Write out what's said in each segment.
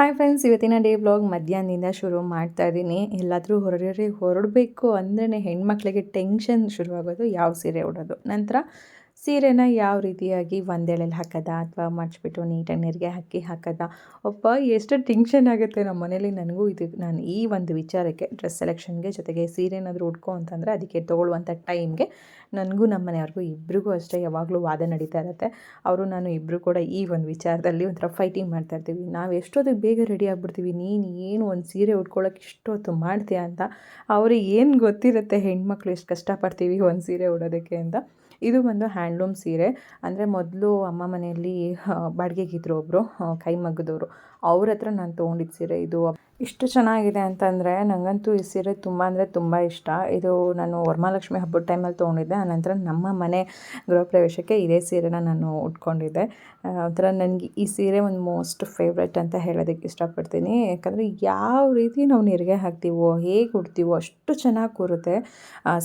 Hi friends ಇವತ್ತಿನ day blog ಮಧ್ಯಾಹ್ನದಿಂದ ಶುರು ಮಾಡ್ತಾ ಇದ್ದೀನಿ. ಎಲ್ಲಾದರೂ ಹೊರಗಡೆ ಹೊರಡಬೇಕು ಅಂದ್ರೇ ಹೆಣ್ಮಕ್ಳಿಗೆ ಟೆನ್ಷನ್ ಶುರುವಾಗೋದು ಯಾವ ಸೀರೆ ಉಡೋದು. ನಂತರ ಸೀರೆನ ಯಾವ ರೀತಿಯಾಗಿ ಒಂದೆಳೆಲಿ ಹಾಕೋದ ಅಥವಾ ಮಡ್ಚಿಬಿಟ್ಟು ನೀಟಾಗಿ ನೀರಿಗೆ ಹಾಕಿ ಹಾಕೋದ? ಒಪ್ಪ ಎಷ್ಟು ಟೆನ್ಷನ್ ಆಗುತ್ತೆ ನಮ್ಮ ಮನೇಲಿ ನನಗೂ ಇದು, ನಾನು ಈ ಒಂದು ವಿಚಾರಕ್ಕೆ ಡ್ರೆಸ್ ಸೆಲೆಕ್ಷನ್ಗೆ ಜೊತೆಗೆ ಸೀರೆ ಏನಾದರೂ ಉಟ್ಕೊ ಅಂತಂದರೆ ಅದಕ್ಕೆ ತೊಗೊಳ್ಳುವಂಥ ಟೈಮ್ಗೆ ನನಗೂ ನಮ್ಮ ಮನೆಯವ್ರಿಗೂ ಇಬ್ಬರಿಗೂ ಅಷ್ಟೇ ಯಾವಾಗಲೂ ವಾದ ನಡೀತಾ ಇರುತ್ತೆ. ಅವರು ನಾನು ಇಬ್ಬರು ಕೂಡ ಈ ಒಂದು ವಿಚಾರದಲ್ಲಿ ಒಂಥರ ಫೈಟಿಂಗ್ ಮಾಡ್ತಾ ಇರ್ತೀವಿ. ನಾವು ಎಷ್ಟೊತ್ತಿಗೆ ಬೇಗ ರೆಡಿ ಆಗಿಬಿಡ್ತೀವಿ? ನೀನು ಏನು ಒಂದು ಸೀರೆ ಉಟ್ಕೊಳ್ಳೋಕೆ ಇಷ್ಟೊತ್ತು ಮಾಡ್ತೀಯ ಅಂತ. ಅವ್ರಿಗೆ ಏನು ಗೊತ್ತಿರುತ್ತೆ ಹೆಣ್ಮಕ್ಳು ಎಷ್ಟು ಕಷ್ಟಪಡ್ತೀವಿ ಒಂದು ಸೀರೆ ಉಡೋದಕ್ಕೆ ಅಂತ. ಇದು ಒಂದು ಹ್ಯಾಂಡ್ಲೂಮ್ ಸೀರೆ. ಅಂದರೆ ಮೊದಲು ಅಮ್ಮ ಮನೆಯಲ್ಲಿ ಬಾಡಿಗೆಗಿದ್ರು ಒಬ್ಬರು ಕೈ ಮಗ್ಗದವರು. ಅವ್ರ ಹತ್ರ ನಾನು ತೊಗೊಂಡಿದ್ದ ಸೀರೆ ಇದು. ಇಷ್ಟು ಚೆನ್ನಾಗಿದೆ ಅಂತಂದರೆ ನನಗಂತೂ ಈ ಸೀರೆ ತುಂಬ ಅಂದರೆ ತುಂಬ ಇಷ್ಟ. ಇದು ನಾನು ವರಮಹಾಲಕ್ಷ್ಮಿ ಹಬ್ಬದ ಟೈಮಲ್ಲಿ ತೊಗೊಂಡಿದ್ದೆ. ಆನಂತರ ನಮ್ಮ ಮನೆ ಗೃಹ ಪ್ರವೇಶಕ್ಕೆ ಇದೇ ಸೀರೆನ ನಾನು ಉಟ್ಕೊಂಡಿದ್ದೆ. ಒಂಥರ ನನಗೆ ಈ ಸೀರೆ ಒಂದು ಮೋಸ್ಟ್ ಫೇವ್ರೆಟ್ ಅಂತ ಹೇಳೋದಕ್ಕೆ ಇಷ್ಟಪಡ್ತೀನಿ. ಯಾಕಂದರೆ ಯಾವ ರೀತಿ ನಾವು ನೆರಿಗೆ ಹಾಕ್ತೀವೋ, ಹೇಗೆ ಉಡ್ತೀವೋ, ಅಷ್ಟು ಚೆನ್ನಾಗಿ ಕೂರುತ್ತೆ.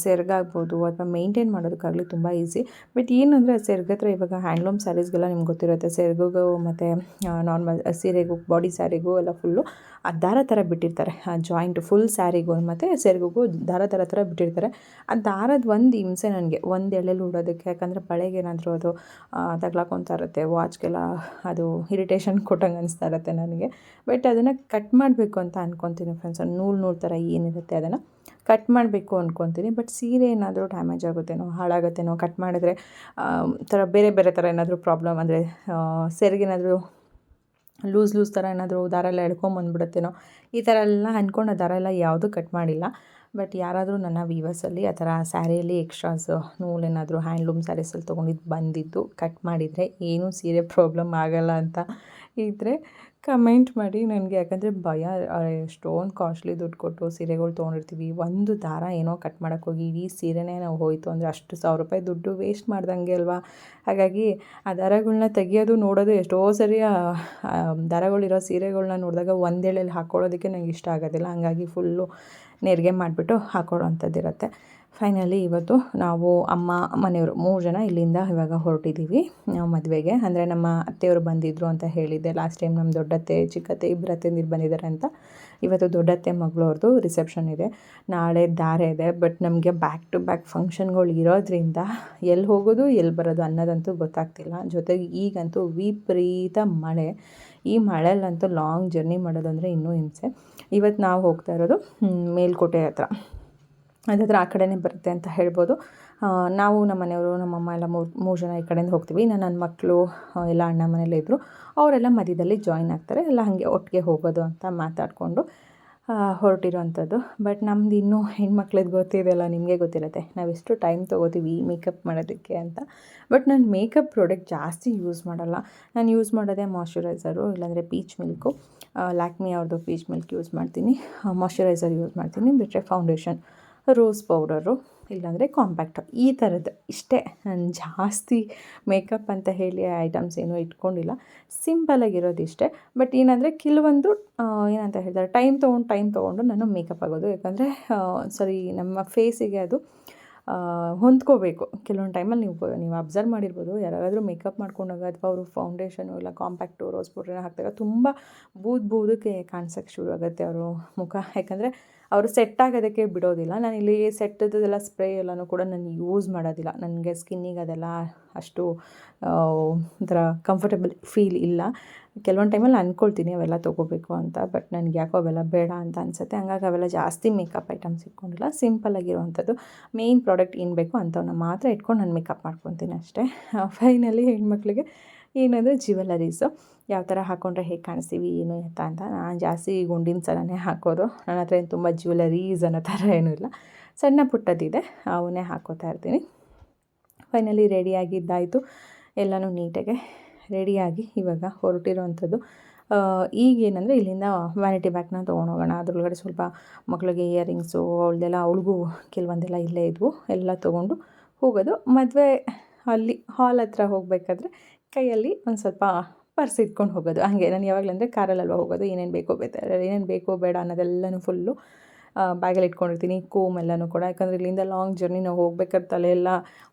ಸೆರ್ಗಾಗ್ಬೋದು ಅಥವಾ ಮೇಂಟೈನ್ ಮಾಡೋದಕ್ಕಾಗಲಿ ತುಂಬ ಈಸಿ ಬಟ್ ಏನಂದರೆ ಸೆರ್ಗ ಹತ್ರ ಇವಾಗ ಹ್ಯಾಂಡ್ಲೂಮ್ ಸ್ಯಾರೀಸ್ಗೆಲ್ಲ ನಿಮ್ಗೆ ಗೊತ್ತಿರುತ್ತೆ. ಸೆರ್ಗಿಗೂ ಮತ್ತು ನಾರ್ಮಲ್ ಸೀರೆಗೂ ಬಾಡಿ ಸ್ಯಾರಿಗೂ ಎಲ್ಲ ಫುಲ್ಲು ಆ ದಾರ ಥರ ಬಿಟ್ಟಿರ್ತಾರೆ. ಆ ಜಾಯಿಂಟ್ ಫುಲ್ ಸ್ಯಾರಿಗೂ ಮತ್ತು ಸೆರಗಿಗೂ ದಾರ ಥರ ಥರ ಬಿಟ್ಟಿರ್ತಾರೆ. ಆ ದಾರದ ಒಂದು ಹಿಂಸೆ ನನಗೆ, ಒಂದು ಎಳೆಲಿ ಉಡೋದಕ್ಕೆ, ಯಾಕಂದರೆ ಬಳೆಗೆ ಏನಾದರೂ ಅದು ತಗ್ಲಾಕೊತಾ ಇರುತ್ತೆ ವಾಚ್ಗೆಲ್ಲ ಅದು ಇರಿಟೇಷನ್ ಕೊಟ್ಟಂಗೆ ಅನಿಸ್ತಾ ಇರುತ್ತೆ ನನಗೆ. ಬಟ್ ಅದನ್ನು ಕಟ್ ಮಾಡಬೇಕು ಅಂತ ಅಂದ್ಕೊತೀನಿ ಫ್ರೆಂಡ್ಸ್ ನೂಲು ನೂಲು ಥರ ಏನಿರುತ್ತೆ ಅದನ್ನು ಕಟ್ ಮಾಡಬೇಕು ಅಂದ್ಕೊತೀನಿ ಬಟ್ ಸೀರೆ ಏನಾದರೂ ಡ್ಯಾಮೇಜ್ ಆಗುತ್ತೇನೋ, ಹಾಳಾಗುತ್ತೇನೋ ಕಟ್ ಮಾಡಿದ್ರೆ ಥರ ಬೇರೆ ಬೇರೆ ಥರ ಏನಾದರೂ ಪ್ರಾಬ್ಲಮ್ ಅಂದರೆ ಸೆರಗೇನಾದರೂ ಲೂಸ್ ಲೂಸ್ ಥರ ಏನಾದರೂ ದಾರ ಎಲ್ಲ ಎಳ್ಕೊಂಬಂದ್ಬಿಡುತ್ತೇನೋ, ಈ ಥರ ಎಲ್ಲ ಅಂದ್ಕೊಂಡು ಆ ದಾರ ಎಲ್ಲ ಯಾವುದೂ ಕಟ್ ಮಾಡಿಲ್ಲ. ಬಟ್ ಯಾರಾದರೂ ನನ್ನ ವೀವರ್ಸಲ್ಲಿ ಆ ಥರ ಸ್ಯಾರಿಯಲ್ಲಿ ಎಕ್ಸ್ಟ್ರಾಸ್ ನೂಲೇನಾದರೂ ಹ್ಯಾಂಡ್ಲೂಮ್ ಸ್ಯಾರೀಸಲ್ಲಿ ತೊಗೊಂಡಿದ್ದು ಬಂದಿದ್ದು ಕಟ್ ಮಾಡಿದರೆ ಏನೂ ಸೀರೆ ಪ್ರಾಬ್ಲಮ್ ಆಗೋಲ್ಲ ಅಂತ ಇದ್ದರೆ ಕಮೆಂಟ್ ಮಾಡಿ. ನನಗೆ ಯಾಕಂದರೆ ಭಯ ಎಷ್ಟೊಂದು ಕಾಸ್ಟ್ಲಿ ದುಡ್ಡು ಕೊಟ್ಟು ಸೀರೆಗಳು ತೊಗೊಂಡಿರ್ತೀವಿ. ಒಂದು ದಾರ ಏನೋ ಕಟ್ ಮಾಡೋಕ್ಕೋಗಿ ಇಡೀ ಸೀರೆನೇ ನಾವು ಹೋಯಿತು ಅಂದರೆ ಅಷ್ಟು ಸಾವಿರ ರೂಪಾಯಿ ದುಡ್ಡು ವೇಸ್ಟ್ ಮಾಡ್ದಂಗೆ ಅಲ್ವಾ? ಹಾಗಾಗಿ ಆ ದಾರಗಳನ್ನ ತೆಗಿಯೋದು ನೋಡೋದು ಎಷ್ಟೋ ಸರಿ ದಾರಗಳಿರೋ ಸೀರೆಗಳನ್ನ ನೋಡಿದಾಗ ಒಂದೇಳೆಲ್ಲಿ ಹಾಕ್ಕೊಳ್ಳೋದಕ್ಕೆ ನನಗೆ ಇಷ್ಟ ಆಗೋದಿಲ್ಲ. ಹಾಗಾಗಿ ಫುಲ್ಲು ನೆರಿಗೆ ಮಾಡಿಬಿಟ್ಟು ಹಾಕೊಳ್ಳೋ ಅಂಥದ್ದಿರುತ್ತೆ ಫೈನಲಿ ಇವತ್ತು ನಾವು ಅಮ್ಮ, ಮನೆಯವರು ಮೂರು ಜನ ಇಲ್ಲಿಂದ ಇವಾಗ ಹೊರಟಿದ್ದೀವಿ ನಾವು ಮದುವೆಗೆ. ಅಂದರೆ ನಮ್ಮ ಅತ್ತೆಯವರು ಬಂದಿದ್ದರು ಅಂತ ಹೇಳಿದ್ದೆ. ಲಾಸ್ಟ್ ಟೈಮ್ ನಮ್ಮ ದೊಡ್ಡತ್ತೆ, ಚಿಕ್ಕತ್ತೆ ಇಬ್ಬರು ಅತ್ತೆಂದಿರು ಬಂದಿದ್ದಾರೆ ಅಂತ. ಇವತ್ತು ದೊಡ್ಡತ್ತೆ ಮಗಳವ್ರದ್ದು ರಿಸೆಪ್ಷನ್ ಇದೆ. ನಾಳೆ ದಾರೆ ಇದೆ ಬಟ್ ನಮಗೆ ಬ್ಯಾಕ್ ಟು ಬ್ಯಾಕ್ ಫಂಕ್ಷನ್ಗಳು ಇರೋದ್ರಿಂದ ಎಲ್ಲಿ ಹೋಗೋದು, ಎಲ್ಲಿ ಬರೋದು ಅನ್ನೋದಂತೂ ಗೊತ್ತಾಗ್ತಿಲ್ಲ. ಜೊತೆಗೆ ಈಗಂತೂ ವಿಪರೀತ ಮಳೆ. ಈ ಮಳೆಯಲ್ಲಂತೂ ಲಾಂಗ್ ಜರ್ನಿ ಮಾಡೋದಂದರೆ ಇನ್ನೂ ಹಿಂಸೆ. ಇವತ್ತು ನಾವು ಹೋಗ್ತಾ ಇರೋದು ಮೇಲ್ಕೋಟೆ ಹತ್ರ. ಅದಾದ್ರೆ ಆ ಕಡೆನೇ ಬರುತ್ತೆ ಅಂತ ಹೇಳ್ಬೋದು. ನಾವು ನಮ್ಮ ಮನೆಯವರು ನಮ್ಮಮ್ಮ ಎಲ್ಲ ಮೂರು ಮೂರು ಜನ ಈ ಕಡೆಯಿಂದ ಹೋಗ್ತೀವಿ. ಇನ್ನು ನನ್ನ ಮಕ್ಕಳು ಎಲ್ಲ ಅಣ್ಣ ಮನೆಯಲ್ಲೇ ಇದ್ದರು ಅವರೆಲ್ಲ ಮಧ್ಯದಲ್ಲಿ ಜಾಯ್ನ್ ಆಗ್ತಾರೆ. ಎಲ್ಲ ಹಾಗೆ ಒಟ್ಟಿಗೆ ಹೋಗೋದು ಅಂತ ಮಾತಾಡಿಕೊಂಡು ಹೊರಟಿರೋವಂಥದ್ದು. ಬಟ್ ನಮ್ದು ಇನ್ನೂ ಹೆಣ್ಮಕ್ಳದ್ದು ಗೊತ್ತಿದೆಯಲ್ಲ ನಿಮಗೆ ಗೊತ್ತಿರುತ್ತೆ. ನಾವು ಎಷ್ಟು ಟೈಮ್ ತೊಗೋತೀವಿ ಮೇಕಪ್ ಮಾಡೋದಕ್ಕೆ ಅಂತ. ಬಟ್ ನಾನು ಮೇಕಪ್ ಪ್ರಾಡಕ್ಟ್ ಜಾಸ್ತಿ ಯೂಸ್ ಮಾಡಲ್ಲ. ನಾನು ಯೂಸ್ ಮಾಡೋದೇ ಮಾಯ್ಶ್ಚರೈಸರು ಇಲ್ಲಾಂದರೆ ಪೀಚ್ ಮಿಲ್ಕು ಲ್ಯಾಕ್ಮಿ ಅವ್ರದ್ದು ಪೀಚ್ ಮಿಲ್ಕ್ ಯೂಸ್ ಮಾಡ್ತೀನಿ. ಮಾಯಶ್ಚರೈಸರ್ ಯೂಸ್ ಮಾಡ್ತೀನಿ. ಬಿಟ್ಟರೆ ಫೌಂಡೇಶನ್ ರೋಸ್ ಪೌಡರು ಇಲ್ಲಾಂದರೆ ಕಾಂಪ್ಯಾಕ್ಟು ಈ ಥರದ್ದು ಇಷ್ಟೇ. ನಾನು ಜಾಸ್ತಿ ಮೇಕಪ್ ಅಂತ ಹೇಳಿ ಐಟಮ್ಸ್ ಏನೂ ಇಟ್ಕೊಂಡಿಲ್ಲ. ಸಿಂಪಲಾಗಿರೋದು ಇಷ್ಟೇ. ಬಟ್ ಏನಂದರೆ ಕೆಲವೊಂದು ಏನಂತ ಹೇಳ್ತಾರೆ ಟೈಮ್ ತೊಗೊಂಡು ಟೈಮ್ ತೊಗೊಂಡು ನಾನು ಮೇಕಪ್ ಆಗೋದು. ಯಾಕಂದರೆ ಸರಿ ನಮ್ಮ ಫೇಸಿಗೆ ಅದು ಹೊಂದ್ಕೋಬೇಕು. ಕೆಲವೊಂದು ಟೈಮಲ್ಲಿ ನೀವು ನೀವು ಅಬ್ಸರ್ವ್ ಮಾಡಿರ್ಬೋದು. ಯಾರಾದರೂ ಮೇಕಪ್ ಮಾಡ್ಕೊಂಡಾಗ ಅಥವಾ ಅವರು ಫೌಂಡೇಶನು ಇಲ್ಲ ಕಾಂಪ್ಯಾಕ್ಟು ರೋಸ್ ಪೌಡ್ರನ್ನ ಹಾಕಿದಾಗ ತುಂಬ ಬೂದು ಬೂದಕ್ಕೆ ಕಾಣಿಸೋಕ್ಕೆ ಶುರು ಆಗುತ್ತೆ ಅವರು ಮುಖ. ಯಾಕಂದರೆ ಅವರು ಸೆಟ್ ಆಗೋದಕ್ಕೆ ಬಿಡೋದಿಲ್ಲ. ನಾನು ಇಲ್ಲಿ ಸೆಟ್ಟದೆಲ್ಲ ಸ್ಪ್ರೇ ಎಲ್ಲನೂ ಕೂಡ ನಾನು ಯೂಸ್ ಮಾಡೋದಿಲ್ಲ. ನನಗೆ ಸ್ಕಿನ್ನಿಗೆ ಅದೆಲ್ಲ ಅಷ್ಟು ಒಂಥರ ಕಂಫರ್ಟಬಲ್ ಫೀಲ್ ಇಲ್ಲ. ಕೆಲವೊಂದು ಟೈಮಲ್ಲಿ ಅಂದ್ಕೊಳ್ತೀನಿ ಅವೆಲ್ಲ ತೊಗೋಬೇಕು ಅಂತ ಬಟ್ ನನಗೆ ಯಾಕೋ ಅವೆಲ್ಲ ಬೇಡ ಅಂತ ಅನಿಸುತ್ತೆ. ಹಂಗಾಗಿ ಅವೆಲ್ಲ ಜಾಸ್ತಿ ಮೇಕಪ್ ಐಟಮ್ಸ್ ಇಟ್ಕೊಂಡಿಲ್ಲ. ಸಿಂಪಲ್ಲಾಗಿರುವಂಥದ್ದು ಮೇಯ್ನ್ ಪ್ರಾಡಕ್ಟ್ ಏನು ಬೇಕು ಅಂಥವನ್ನ ಮಾತ್ರ ಇಟ್ಕೊಂಡು ನಾನು ಮೇಕಪ್ ಮಾಡ್ಕೊತೀನಿ ಅಷ್ಟೇ. ಫೈನಲಿ ಹೆಣ್ಮಕ್ಳಿಗೆ ಏನಂದರೆ ಜ್ಯುವೆಲರೀಸು ಯಾವ ಥರ ಹಾಕ್ಕೊಂಡ್ರೆ ಹೇಗೆ ಕಾಣಿಸ್ತೀವಿ, ಏನು ಅಂತ ಅಂತ. ನಾನು ಜಾಸ್ತಿ ಗುಂಡಿನ ಸರನೇ ಹಾಕೋದು. ನನ್ನ ಹತ್ರ ಏನು ತುಂಬ ಜ್ಯುವೆಲರೀಸ್ ಅನ್ನೋ ಥರ ಏನೂ ಇಲ್ಲ. ಸಣ್ಣ ಪುಟ್ಟದಿದೆ ಅವನ್ನೇ ಹಾಕೋತಾ ಇರ್ತೀನಿ. ಫೈನಲಿ ರೆಡಿಯಾಗಿದ್ದಾಯಿತು ಎಲ್ಲನೂ ನೀಟಾಗೆ ರೆಡಿಯಾಗಿ ಇವಾಗ ಹೊರಟಿರೋವಂಥದ್ದು. ಈಗೇನಂದರೆ ಇಲ್ಲಿಂದ ವ್ಯಾನಿಟಿ ಬ್ಯಾಗ್ನ ತೊಗೊಂಡೋಗೋಣ. ಅದ್ರೊಳಗಡೆ ಸ್ವಲ್ಪ ಮಕ್ಕಳಿಗೆ ಇಯರಿಂಗ್ಸು ಅವಳದೆಲ್ಲ, ಅವಳಿಗೂ ಕೆಲವೊಂದೆಲ್ಲ ಇಲ್ಲೇ ಇದ್ವು. ಎಲ್ಲ ತೊಗೊಂಡು ಹೋಗೋದು. ಮದುವೆ ಅಲ್ಲಿ ಹಾಲ್ ಹತ್ರ ಹೋಗಬೇಕಾದ್ರೆ ಕೈಯಲ್ಲಿ ಒಂದು ಸ್ವಲ್ಪ ಪರ್ಸ್ ಇಟ್ಕೊಂಡು ಹೋಗೋದು. ಹಾಗೆ ನಾನು ಯಾವಾಗಲೂ ಅಂದರೆ ಕಾರಲ್ಲಲ್ವ ಹೋಗೋದು, ಏನೇನು ಬೇಕೋ ಬೇಡ ಏನೇನು ಬೇಕೋ ಬೇಡ ಅನ್ನೋದೆಲ್ಲನೂ ಫುಲ್ಲು ಬ್ಯಾಗಲ್ಲಿ ಇಟ್ಕೊಂಡಿರ್ತೀನಿ ಕೋಮ್ ಎಲ್ಲನೂ ಕೂಡ. ಯಾಕಂದರೆ ಇಲ್ಲಿಂದ ಲಾಂಗ್ ಜರ್ನಿ ನಾವು ಹೋಗ್ಬೇಕಾದ್ರೆ ತಲೆ ಎಲ್ಲ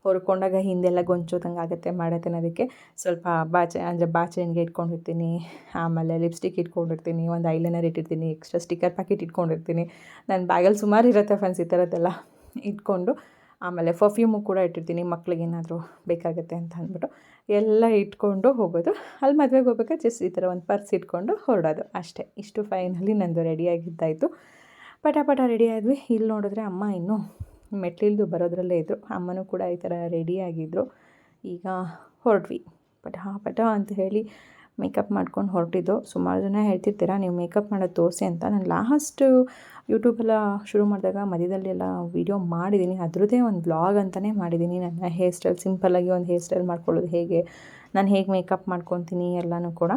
ಹೊರ್ಕೊಂಡಾಗ ಹಿಂದೆಲ್ಲ ಗೊಂಚೋದಂಗೆ ಆಗುತ್ತೆ ಮಾಡತ್ತೆ ಅನ್ನೋದಕ್ಕೆ. ಸ್ವಲ್ಪ ಬಾಚೆ, ಅಂದರೆ ಬಾಚೆನ್ಗೆ ಇಟ್ಕೊಂಡಿರ್ತೀನಿ, ಆಮೇಲೆ ಲಿಪ್ಸ್ಟಿಕ್ ಇಟ್ಕೊಂಡಿರ್ತೀನಿ, ಒಂದು ಐಲೈನರ್ ಇಟ್ಟಿರ್ತೀನಿ ಎಕ್ಸ್ಟ್ರಾ ಸ್ಟಿಕ್ಕರ್ ಪ್ಯಾಕೆಟ್ ಇಟ್ಕೊಂಡಿರ್ತೀನಿ. ನನ್ನ ಬ್ಯಾಗಲ್ಲಿ ಸುಮಾರು ಇರುತ್ತೆ ಫ್ರೆಂಡ್ಸ್ ಈ ಥರದ್ದೆಲ್ಲ ಇಟ್ಕೊಂಡು ಆಮೇಲೆ ಪರ್ಫ್ಯೂಮು ಕೂಡ ಇಟ್ಟಿರ್ತೀನಿ, ಮಕ್ಳಿಗೆ ಏನಾದರೂ ಬೇಕಾಗುತ್ತೆ ಅಂತ ಅಂದ್ಬಿಟ್ಟು. ಎಲ್ಲ ಇಟ್ಕೊಂಡು ಹೋಗೋದು. ಅಲ್ಲಿ ಮದುವೆಗೆ ಹೋಗ್ಬೇಕಾದ್ರೆ ಜಸ್ಟ್ ಈ ಥರ ಒಂದು ಪರ್ಸ್ ಇಟ್ಕೊಂಡು ಹೊರಡೋದು ಅಷ್ಟೇ. ಇಷ್ಟು ಫೈನಲಿ ನಂದು ರೆಡಿಯಾಗಿದ್ದಾಯಿತು ಪಟ ಪಟ ರೆಡಿ ಆದ್ವಿ. ಇಲ್ಲಿ ನೋಡಿದ್ರೆ ಅಮ್ಮ ಇನ್ನೂ ಮೆಟ್ಲಿಲ್ದು ಬರೋದ್ರಲ್ಲೇ ಇದ್ದರು ಅಮ್ಮನೂ ಕೂಡ ಈ ಥರ ರೆಡಿಯಾಗಿದ್ದರು ಈಗ ಹೊರಡ್ವಿ. ಪಟ ಪಟ ಅಂತ ಹೇಳಿ ಮೇಕಪ್ ಮಾಡ್ಕೊಂಡು ಹೊರಟಿದ್ದು. ಸುಮಾರು ಜನ ಹೇಳ್ತಿರ್ತೀರ, ನೀವು ಮೇಕಪ್ ಮಾಡೋದು ದೋಸೆ ಅಂತ. ನಾನು ಲಾಸ್ಟು ಯೂಟ್ಯೂಬೆಲ್ಲ ಶುರು ಮಾಡಿದಾಗ ಮಧ್ಯದಲ್ಲೆಲ್ಲ ವೀಡಿಯೋ ಮಾಡಿದ್ದೀನಿ ಅದರದ್ದೇ ಒಂದು ಬ್ಲಾಗ್ ಅಂತಲೇ ಮಾಡಿದ್ದೀನಿ ನನ್ನ ಹೇರ್ ಸ್ಟೈಲ್ ಸಿಂಪಲ್ಲಾಗಿ ಒಂದು ಹೇರ್ ಸ್ಟೈಲ್ ಮಾಡ್ಕೊಳ್ಳೋದು ಹೇಗೆ, ನಾನು ಹೇಗೆ ಮೇಕಪ್ ಮಾಡ್ಕೊತೀನಿ ಎಲ್ಲನೂ ಕೂಡ.